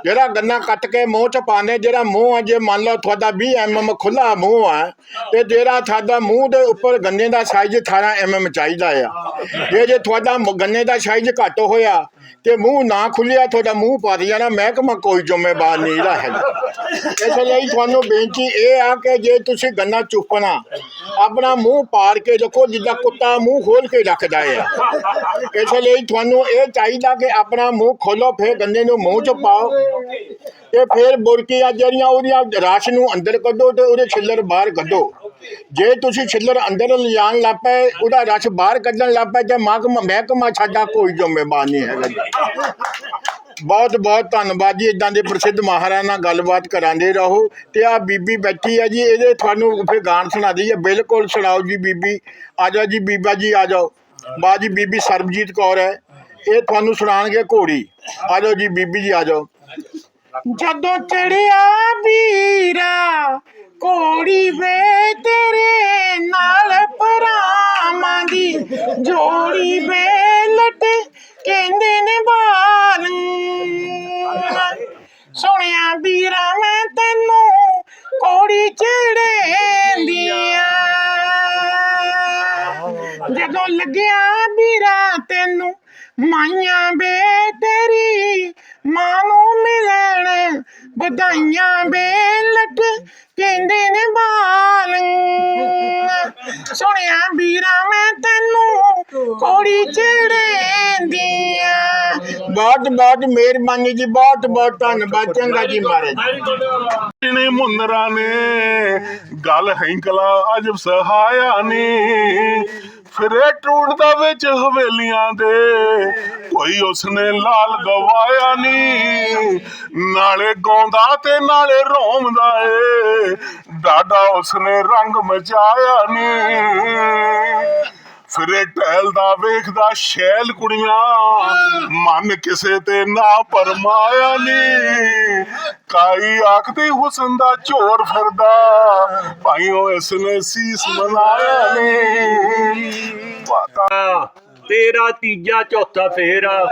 ਜਿਹੜਾ ਗੰਨਾ ਕੱਟ ਕੇ ਮੂੰਹ ਚ ਪਾਣੇ ਜਿਹੜਾ ਮੂੰਹ ਆ ਜੇ ਮੰਨ ਲਓ ਤੁਹਾਡਾ 20 ਐਮਐਮ ਖੁੱਲਾ ਮੂੰਹ ਆ ਤੇ ਜਿਹੜਾ ਤੁਹਾਡਾ ਮੂੰਹ ਦੇ ਉੱਪਰ ਗੰਨੇ ਦਾ ਸਾਈਜ਼ 18 ਐਮਐਮ ਚਾਹੀਦਾ ਆ। ਜੇ ਜੇ ਤੁਹਾਡਾ ਗੰਨੇ ਦਾ ਸਾਈਜ਼ ਘੱਟ ਹੋਇਆ ਤੇ ਮੂੰਹ ਨਾ ਖੁੱਲਿਆ, ਤੁਹਾਡਾ ਮੂੰਹ ਪਾ ਜਾਣਾ, ਮਹਿਕਮਾ ਕੋਈ ਜ਼ਿੰਮੇਵਾਰ ਨਹੀਂ ਰਹੇਗਾ ਇਸ ਲਈ ਤੁਹਾਨੂੰ ਬੇਨਤੀ ਇਹ ਆ ਕਿ ਜੇ ਤੁਸੀਂ ਗੰਨਾ ਚੁੱਪਣਾ, ਆਪਣਾ ਮੂੰਹ ਪਾੜ ਕੇ ਰੱਖੋ, ਜਿੱਦਾਂ ਕੁੱਤਾ ਮੂੰਹ ਖੋਲ ਕੇ ਰੱਖਦਾ ਆ। ਇਸ ਲਈ ਤੁਹਾਨੂੰ ਇਹ ਚਾਹੀਦਾ ਕਿ ਆਪਣਾ ਮੂੰਹ ਖੋਲੋ ਫਿਰ ਗੰਨੇ ਨੂੰ ਮੂੰਹ ਚ ਪਾਓ। ਤੇ ਫਿਰ ਬੁਰਕੀਆਂ ਜਿਹੜੀਆਂ ਉਹਦੀਆਂ ਰਸ ਨੂੰ ਅੰਦਰ ਕੱਢੋ ਤੇ ਉਹਦੇ ਛਿੱਲਰ ਬਾਹਰ ਕੱਢੋ। ਜੇ ਤੁਸੀਂ ਛਿੱਲਰ ਅੰਦਰ ਲਿਜਾਣ ਲੱਗ ਪਏ, ਉਹਦਾ ਰਸ ਬਾਹਰ ਕੱਢਣ ਲੱਗ ਪਏ, ਤੇ ਮਹਿਕਮਾ ਮਹਿਕਮਾ ਸਾਡਾ ਕੋਈ ਜ਼ਿੰਮੇਵਾਰ ਨਹੀਂ ਹੈਗਾ। ਬਹੁਤ ਬਹੁਤ ਧੰਨਵਾਦ ਜੀ। ਇਦਾਂ ਦੇ ਪ੍ਰਸਿੱਧ ਮਾਹਰਾਂ ਨਾਲ ਗੱਲਬਾਤ ਕਰਾਂਦੇ ਰਹੋ ਤੇ ਆ ਬੀਬੀ ਬੈਠੀ ਆ ਜੀ, ਇਹਦੇ ਤੁਹਾਨੂੰ ਫਿਰ ਗਾਣ ਸੁਣਾ ਦਈਏ। ਬਿਲਕੁਲ ਸੁਣਾਓ ਜੀ ਬੀਬੀ। ਆ ਜਾਓ ਜੀ ਬੀਬਾ ਜੀ, ਆ ਜਾਓ। ਬਾ ਜੀ, ਬੀਬੀ ਸਰਬਜੀਤ ਕੌਰ ਹੈ। ਇਹ ਤੁਹਾਨੂੰ ਸੁਣਾਣਗੇ ਘੋੜੀ। ਆ ਜਾਓ ਜੀ ਬੀਬੀ ਜੀ, ਆ ਜਾਓ। ਜਦੋਂ ਚੜਿਆ ਵੀਰਾ ਕੋੜੀ ਵੇ ਤੇਰੇ ਨਾਲ ਪਰਾਵਾਂ ਦੀ ਜੋੜੀ ਵੇ ਲਟ ਕਹਿੰਦੇ ਨੇ ਬਾਲ ਸੋਹਣਿਆ ਵੀਰਾ, ਮੈਂ ਤੈਨੂੰ ਕੋੜੀ ਚੜੇਂਦੀਆਂ। ਜਦੋਂ ਲੱਗਿਆ ਵੀਰਾ ਤੈਨੂੰ, ਮਾਈਆਂ ਬੇ ਤੇਰੀ ਮਾਂ ਨੂੰ ਮਿਲਣ, ਵਧਾਈਆਂ ਬੇ ਲੱਟ, ਕਹਿੰਦੇ ਨੇ ਬਾਲ ਸੁਣਿਆ ਵੀਰਾ ਮੈਂ ਤੈਨੂੰ ਕੋੜੀ ਚੜੇਂਦੀਆਂ ਬਹੁਤ ਬਹੁਤ ਮਿਹਰਬਾਨੀ ਜੀ, ਬਹੁਤ ਬਹੁਤ ਧੰਨਵਾਦ, ਚੰਗਾ ਜੀ ਮਹਾਰਾਜ। ਨੇ ਮੁੰਦਰਾ ਨੇ ਗੱਲ ਹੈਂਕਲਾ ਅਜਬ ਸਹਾਇਆ ਨੇ। ਫਿਰੇ ਟੂਟਦਾ ਵਿੱਚ ਹਵੇਲੀਆਂ ਦੇ, ਕੋਈ ਉਸਨੇ ਲਾਲ ਗਵਾਇਆ ਨਹੀਂ ਨਾਲੇ ਗਾਉਂਦਾ ਤੇ ਨਾਲੇ ਰੋਮਦਾ ਏ ਡਾਡਾ ਉਸਨੇ ਰੰਗ ਮਚਾਇਆ ਨਹੀਂ ਫਿਰੇ ਟਹਿਲਦਾ ਵੇਖਦਾ ਸ਼ੈਲ ਕੁੜੀਆਂ। ਮਨ ਕਿਸੇ ਤੇ ਨਾ ਪਰਮਾਇਆ ਨੀ। ਕਾਈ ਆਖਦੀ ਹੁਸਨ ਦਾ ਝੋਰ ਫਿਰਦਾ। ਭਾਈਓ ਇਸ ਨੇ ਸੀਸ ਮਨਾਇਆ ਨੀ। ਪਤਾ ਤੇਰਾ ਤੀਜਾ ਚੌਥਾ ਫੇਰਾ।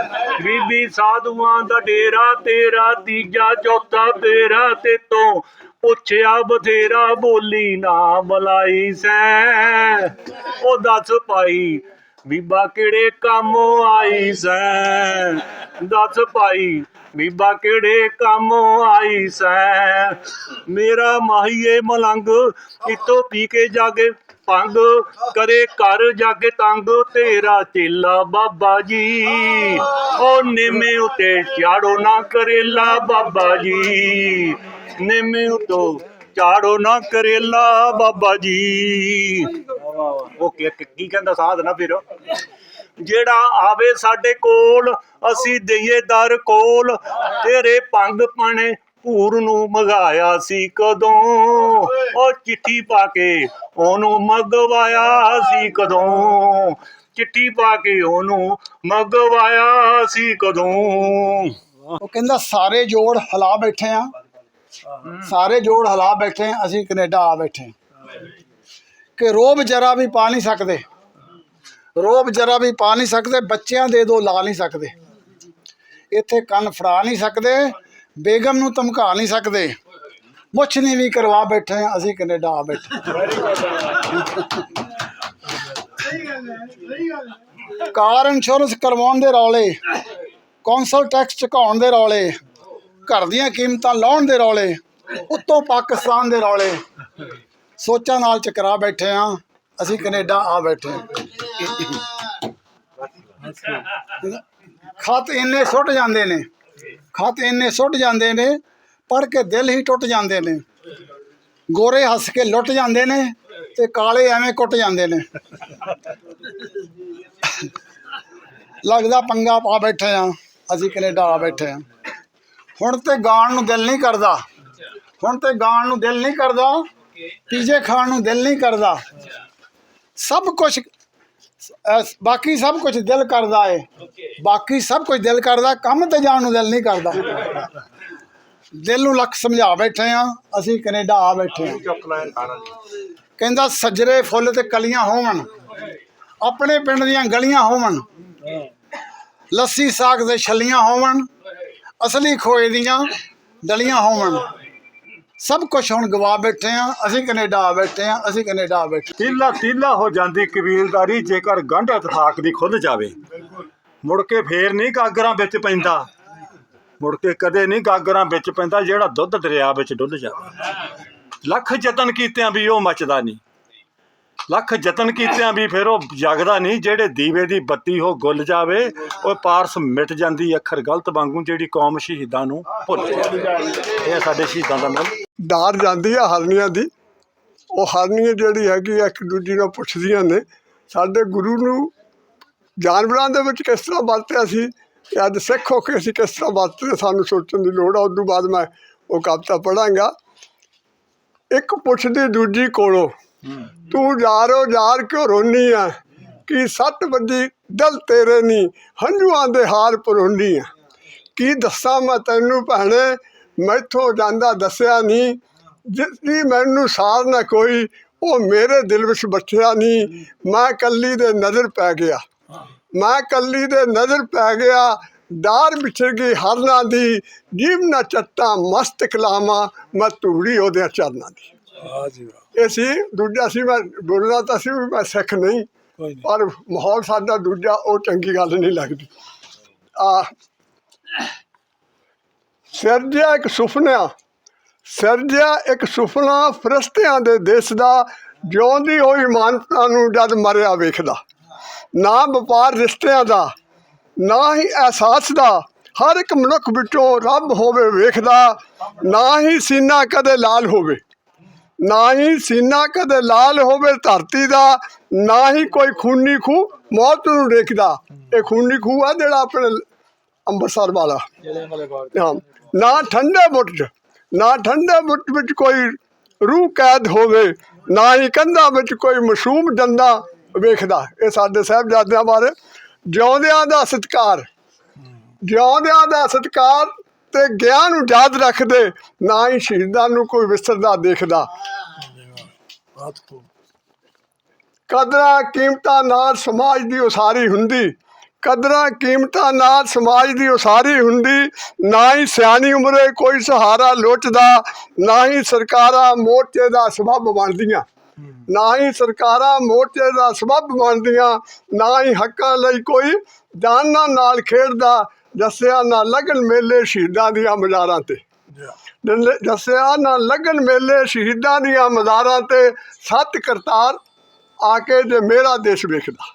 ਬੀਬੀ ਸਾਧੂਆਂ ਦਾ ਡੇਰਾ, ਤੇਰਾ ਤੀਜਾ ਚੌਥਾ ਫੇਰਾ। ਤੇ ਤੋਂ ਪੁੱਛਿਆ ਬਥੇਰਾ ਬੋਲੀ ਨਾ ਮਲਾਈ ਸੈ। ਉਹ ਦੱਸ ਪਾਈ ਬੀਬਾ ਕਿਹੜੇ ਕੰਮ ਆਈ ਸੈ? ਦੱਸ ਪਾਈ ਬੀਬਾ ਕਿਹੜੇ ਕੰਮ ਆਈ ਸੈ? ਮੇਰਾ ਮਾਹੀਏ ਮਲੰਗ ਇਤੋਂ ਪੀ ਕੇ ਜਾਗੇ, ਪੰਗ ਕਰੇ ਘਰ ਜਾ ਕੇ ਤੰਗ, ਤੇਰਾ ਚੇਲਾ ਬਾਬਾ ਜੀ। ਉਹ ਨਿੰਮੇ ਉਤੇ ਚਾੜੋ ਨਾ ਕਰੇਲਾ ਬਾਬਾ ਜੀ। ਨਿੰਮੇ ਉਤੋਂ ਚਾੜੋ ਨਾ ਕਰੇਲਾ ਬਾਬਾ ਜੀ। ਉਹ ਕੀ ਕਹਿੰਦਾ ਸਾਧ ਨਾ ਫਿਰ? ਜਿਹੜਾ ਆਵੇ ਸਾਡੇ ਕੋਲ, ਅਸੀਂ ਦਈਏ ਦਰ ਕੋਲ। ਤੇਰੇ ਭੰਗ ਪਣੇ ਭੂਰ ਨੂੰ ਮਗਾਇਆ ਸੀ ਕਦੋਂ? ਉਹ ਚਿੱਠੀ ਪਾ ਕੇ ਉਹਨੂੰ ਮਗਵਾਇਆ ਸੀ ਕਦੋਂ? ਚਿੱਠੀ ਪਾ ਕੇ ਉਹਨੂੰ ਮਗਵਾਇਆ ਸੀ ਕਦੋਂ? ਉਹ ਕਹਿੰਦਾ, ਸਾਰੇ ਜੋੜ ਹਿਲਾ ਬੈਠੇ ਆ। ਸਾਰੇ ਜੋੜ ਹਿਲਾ ਬੈਠੇ ਅਸੀਂ ਕੈਨੇਡਾ ਆ ਬੈਠੇ ਕਿ ਰੋਬ ਜਰਾ ਵੀ ਪਾ ਨਹੀਂ ਸਕਦੇ। ਰੋਬ ਜਰਾ ਵੀ ਪਾ ਨਹੀਂ ਸਕਦੇ, ਬੱਚਿਆਂ ਦੇ ਦੋ ਲਾ ਨਹੀਂ ਸਕਦੇ। ਇੱਥੇ ਕੰਨ ਫੜਾ ਨਹੀਂ ਸਕਦੇ, ਬੇਗਮ ਨੂੰ ਧਮਕਾ ਨਹੀਂ ਸਕਦੇ। ਮੁੱਛ ਨਹੀਂ ਵੀ ਕਰਵਾ ਬੈਠੇ ਅਸੀਂ ਕੈਨੇਡਾ ਆ ਬੈਠੇ ਕਾਰ ਇੰਸ਼ੋਰੈਂਸ ਕਰਵਾਉਣ ਦੇ ਰੌਲੇ, ਕੌਂਸਲ ਟੈਕਸ ਚੁਕਾਉਣ ਦੇ ਰੌਲੇ। ਘਰ ਦੀਆਂ ਕੀਮਤਾਂ ਲਾਉਣ ਦੇ ਰੌਲੇ, ਉੱਤੋਂ ਪਾਕਿਸਤਾਨ ਦੇ ਰੌਲੇ। ਸੋਚਾਂ ਨਾਲ ਚਕਰਾ ਬੈਠੇ ਆ, ਅਸੀਂ ਕੈਨੇਡਾ ਆ ਬੈਠੇ ਹਾਂ। ਖਤ ਇੰਨੇ ਸੁੱਟ ਜਾਂਦੇ ਨੇ, ਖਤ ਇੰਨੇ ਸੁੱਟ ਜਾਂਦੇ ਨੇ ਪੜ ਕੇ ਦਿਲ ਹੀ ਟੁੱਟ ਜਾਂਦੇ ਨੇ। ਗੋਰੇ ਹੱਸ ਕੇ ਲੁੱਟ ਜਾਂਦੇ ਨੇ ਤੇ ਕਾਲੇ ਐਵੇਂ ਕੁੱਟ ਜਾਂਦੇ ਨੇ। ਲੱਗਦਾ ਪੰਗਾ ਪਾ ਬੈਠੇ ਆ, ਅਸੀਂ ਕੈਨੇਡਾ ਆ ਬੈਠੇ ਆ। ਹੁਣ ਤੇ ਗਾਣ ਨੂੰ ਦਿਲ ਨਹੀਂ ਕਰਦਾ। ਹੁਣ ਤੇ ਗਾਣ ਨੂੰ ਦਿਲ ਨਹੀਂ ਕਰਦਾ, ਪੀਜੇ ਖਾਣ ਨੂੰ ਦਿਲ ਨਹੀਂ ਕਰਦਾ। ਸਭ ਕੁਝ ਬਾਕੀ ਸਭ ਕੁਝ ਦਿਲ ਕਰਦਾ ਏ। ਬਾਕੀ ਸਭ ਕੁਝ ਦਿਲ ਕਰਦਾ, ਕੰਮ ਤੇ ਜਾਣ ਨੂੰ ਦਿਲ ਨਹੀਂ ਕਰਦਾ। ਦਿਲ ਨੂੰ ਲੱਖ ਸਮਝਾ ਬੈਠੇ ਆ, ਅਸੀਂ ਕੈਨੇਡਾ ਆ ਬੈਠੇ ਆ। ਕਹਿੰਦਾ, ਸੱਜਰੇ ਫੁੱਲ ਤੇ ਕਲੀਆਂ ਹੋਵਣ, ਆਪਣੇ ਪਿੰਡ ਦੀਆਂ ਗਲੀਆਂ ਹੋਵਣ, ਲੱਸੀ ਸਾਗ ਦੇ ਛੱਲੀਆਂ ਹੋਵਣ ਅਸਲੀ ਖੋਏ ਦੀਆਂ ਡਲੀਆਂ ਹੋਵਣ। ਸਭ ਕੁਝ ਹੁਣ ਗਵਾ ਬੈਠੇ ਆ, ਅਸੀਂ ਕੈਨੇਡਾ ਆ ਬੈਠੇ ਆ, ਅਸੀਂ ਕੈਨੇਡਾ ਆ। ਬੈਠੇ ਤੀਲਾ ਤੀਲਾ ਹੋ ਜਾਂਦੀ ਕਬੀਲਦਾਰੀ, ਜੇਕਰ ਗੰਢ ਇਤਫਾਕ ਦੀ ਖੁੱਲ ਜਾਵੇ। ਮੁੜ ਕੇ ਫੇਰ ਨਹੀਂ ਗਾਗਰਾਂ ਵਿੱਚ ਪੈਂਦਾ। ਮੁੜ ਕੇ ਕਦੇ ਨਹੀਂ ਗਾਗਰਾਂ ਵਿੱਚ ਪੈਂਦਾ ਜਿਹੜਾ ਦੁੱਧ ਦਰਿਆ ਵਿੱਚ ਡੁੱਲ ਜਾਵੇ। ਲੱਖ ਯਤਨ ਕੀਤਿਆਂ ਵੀ ਉਹ ਮੱਚਦਾ ਨਹੀਂ। ਲੱਖ ਯਤਨ ਕੀਤਿਆਂ ਵੀ ਫਿਰ ਉਹ ਜਗਦਾ ਨਹੀਂ, ਜਿਹੜੇ ਦੀਵੇ ਦੀ ਬੱਤੀ ਉਹ ਗੁੱਲ ਜਾਵੇ, ਉਹ ਪਾਰਸ ਮਿਟ ਜਾਂਦੀ ਅੱਖਰ ਗਲਤ ਵਾਂਗੂ, ਜਿਹੜੀ ਕੌਮ ਸ਼ਹੀਦਾਂ ਨੂੰ ਭੁੱਲ ਜਾਂਦੀ ਇਹ ਸਾਡੇ ਸ਼ਹੀਦਾਂ ਦਾ ਨਾਮ। ਡਾਰ ਜਾਂਦੀ ਆ ਹਰਨੀਆਂ ਦੀ। ਉਹ ਹਰਨੀਆਂ ਜਿਹੜੀ ਹੈਗੀ ਆ, ਇੱਕ ਦੂਜੀ ਨਾਲ ਪੁੱਛਦੀਆਂ ਨੇ, ਸਾਡੇ ਗੁਰੂ ਨੂੰ ਜਾਨਵਰਾਂ ਦੇ ਵਿੱਚ ਕਿਸ ਤਰ੍ਹਾਂ ਵਰਤਿਆ ਸੀ? ਤੇ ਅੱਜ ਸਿੱਖ ਹੋ ਕੇ ਅਸੀਂ ਕਿਸ ਤਰ੍ਹਾਂ ਵਰਤਦੇ ਸਾਨੂੰ ਸੋਚਣ ਦੀ ਲੋੜ ਆ। ਉਸ ਤੋਂ ਬਾਅਦ ਮੈਂ ਉਹ ਕਵਿਤਾ ਪੜਾਂਗਾ ਇੱਕ ਪੁੱਛਦੀ ਦੂਜੀ ਕੋਲੋਂ ਤੂੰ ਯਾਰੋ ਯਾਰ ਕਿਉਂ ਰੋਨੀ ਆ? ਕੀ ਸੱਤ ਵੱਜੀ ਦਿਲ ਤੇਰੇ ਨੀ ਹੰਝੂਆਂ ਦੇ ਹਾਰ ਪਰੋਨੀ ਆ। ਕੀ ਦੱਸਾਂ ਮੈਂ ਤੈਨੂੰ ਭੈਣੇ, ਮੈਥੋਂ ਜਾਂਦਾ ਦੱਸਿਆ ਨਹੀਂ। ਜਿਸਦੀ ਮੈਨੂੰ ਸਾਰ ਨਾ ਕੋਈ, ਉਹ ਮੇਰੇ ਦਿਲ ਵਿੱਚ ਬਚਿਆ ਨਹੀਂ। ਮੈਂ ਕੱਲੀ ਦੇ ਨਜ਼ਰ ਪੈ ਗਿਆ। ਮੈਂ ਕੱਲੀ ਦੇ ਨਜ਼ਰ ਪੈ ਗਿਆ ਡਾਰ ਵਿਛੜ ਗਈ ਹਰਨਾ ਦੀ। ਜੀਵ ਨਾ ਚੱਟਾਂ ਮਸਤ ਕਲਾਮਾ, ਮੈਂ ਤੂੜੀ ਉਹਦੇ ਚਰਨਾਂ ਦੀ। ਇਹ ਸੀ ਦੂਜਾ ਸੀ ਮੈਂ ਬੋਲਣਾ ਤਾਂ ਸੀ ਵੀ ਮੈਂ ਸਿੱਖ ਨਹੀਂ ਪਰ ਮਾਹੌਲ ਸਾਡਾ ਦੂਜਾ ਉਹ ਚੰਗੀ ਗੱਲ ਨਹੀਂ ਲੱਗਦੀ। ਆ ਸਿਰਜਿਆ ਇੱਕ ਸੁਪਨਾ ਸਿਰਜਿਆ ਇੱਕ ਸੁਪਨਾ ਫਰਿਸ਼ਤਿਆਂ ਦੇ ਦੇਸ਼ ਦਾ ਜਿਉਂਦੀ ਹੋਈ ਮਾਨਤਾ ਨੂੰ ਜਦ ਮਰਿਆ ਵੇਖਦਾ। ਨਾ ਵਪਾਰ ਰਿਸ਼ਤਿਆਂ ਦਾ ਨਾ ਹੀ ਅਹਿਸਾਸ ਦਾ ਹਰ ਇੱਕ ਮਨੁੱਖ ਵਿੱਚੋਂ ਰੱਬ ਹੋਵੇ ਵੇਖਦਾ ਨਾ ਹੀ ਸੀਨਾ ਕਦੇ ਲਾਲ ਹੋਵੇ। ਨਾ ਹੀ ਸੀਨਾ ਕਦੇ ਲਾਲ ਹੋਵੇ ਧਰਤੀ ਦਾ ਨਾ ਹੀ ਕੋਈ ਖੂਨੀ ਖੂ ਮੌਤ ਨੂੰ ਦੇਖਦਾ। ਇਹ ਖੂਨੀ ਖੂ ਆ ਜਿਹੜਾ ਆਪਣੇ ਅੰਮ੍ਰਿਤਸਰ ਵਾਲਾ। ਹਾਂ ਨਾ ਠੰਡੇ ਬੁੱਟ 'ਚ ਨਾ ਠੰਡੇ ਬੁੱਟ ਵਿੱਚ ਕੋਈ ਰੂਹ ਕੈਦ ਹੋਵੇ ਨਾ ਹੀ ਕੰਧਾਂ ਵਿੱਚ ਕੋਈ ਮਾਸੂਮ ਜੰਦਾ ਵੇਖਦਾ। ਇਹ ਸਾਡੇ ਸਾਹਿਬਜ਼ਾਦਿਆਂ ਬਾਰੇ ਜਿਉਂਦਿਆਂ ਦਾ ਸਤਿਕਾਰ। ਜਿਉਂਦਿਆਂ ਦਾ ਸਤਿਕਾਰ ਤੇ ਗਿਆਨ ਨੂੰ ਯਾਦ ਰੱਖਦੇ, ਨਾ ਹੀ ਸ਼ਹੀਦਾਂ ਨੂੰ ਕੋਈ ਵਿਸਰਦਾ ਦੇਖਦਾ। ਕਦਰਾਂ ਕੀਮਤਾਂ ਨਾਲ ਸਮਾਜ ਦੀ ਉਸਾਰੀ ਹੁੰਦੀ, ਕਦਰਾਂ ਕੀਮਤਾਂ ਨਾਲ ਸਮਾਜ ਦੀ ਉਸਾਰੀ ਹੁੰਦੀ, ਨਾ ਹੀ ਸਿਆਣੀ ਉਮਰੇ ਕੋਈ ਸਹਾਰਾ ਲੋਚਦਾ, ਨਾ ਹੀ ਸਰਕਾਰਾਂ ਮੋਰਚੇ ਦਾ ਸਬੱਬ ਬਣਦੀਆਂ। ਨਾ ਹੀ ਸਰਕਾਰਾਂ ਮੋਰਚੇ ਦਾ ਸਬੱਬ ਬਣਦੀਆਂ, ਨਾ ਹੀ ਹੱਕਾਂ ਲਈ ਕੋਈ ਜਾਨਾਂ ਨਾਲ ਖੇਡਦਾ ਦੱਸਿਆ ਨਾ ਲਗਨ ਮੇਲੇ ਸ਼ਹੀਦਾਂ ਦੀਆਂ ਮਜ਼ਾਰਾਂ ਤੇ। ਦੱਸਿਆ ਨਾ ਲਗਨ ਮੇਲੇ ਸ਼ਹੀਦਾਂ ਦੀਆਂ ਮਜ਼ਾਰਾਂ ਤੇ ਸੱਤ ਕਰਤਾਰ ਆ ਕੇ ਜੇ ਮੇਰਾ ਦੇਸ਼ ਵੇਖਦਾ।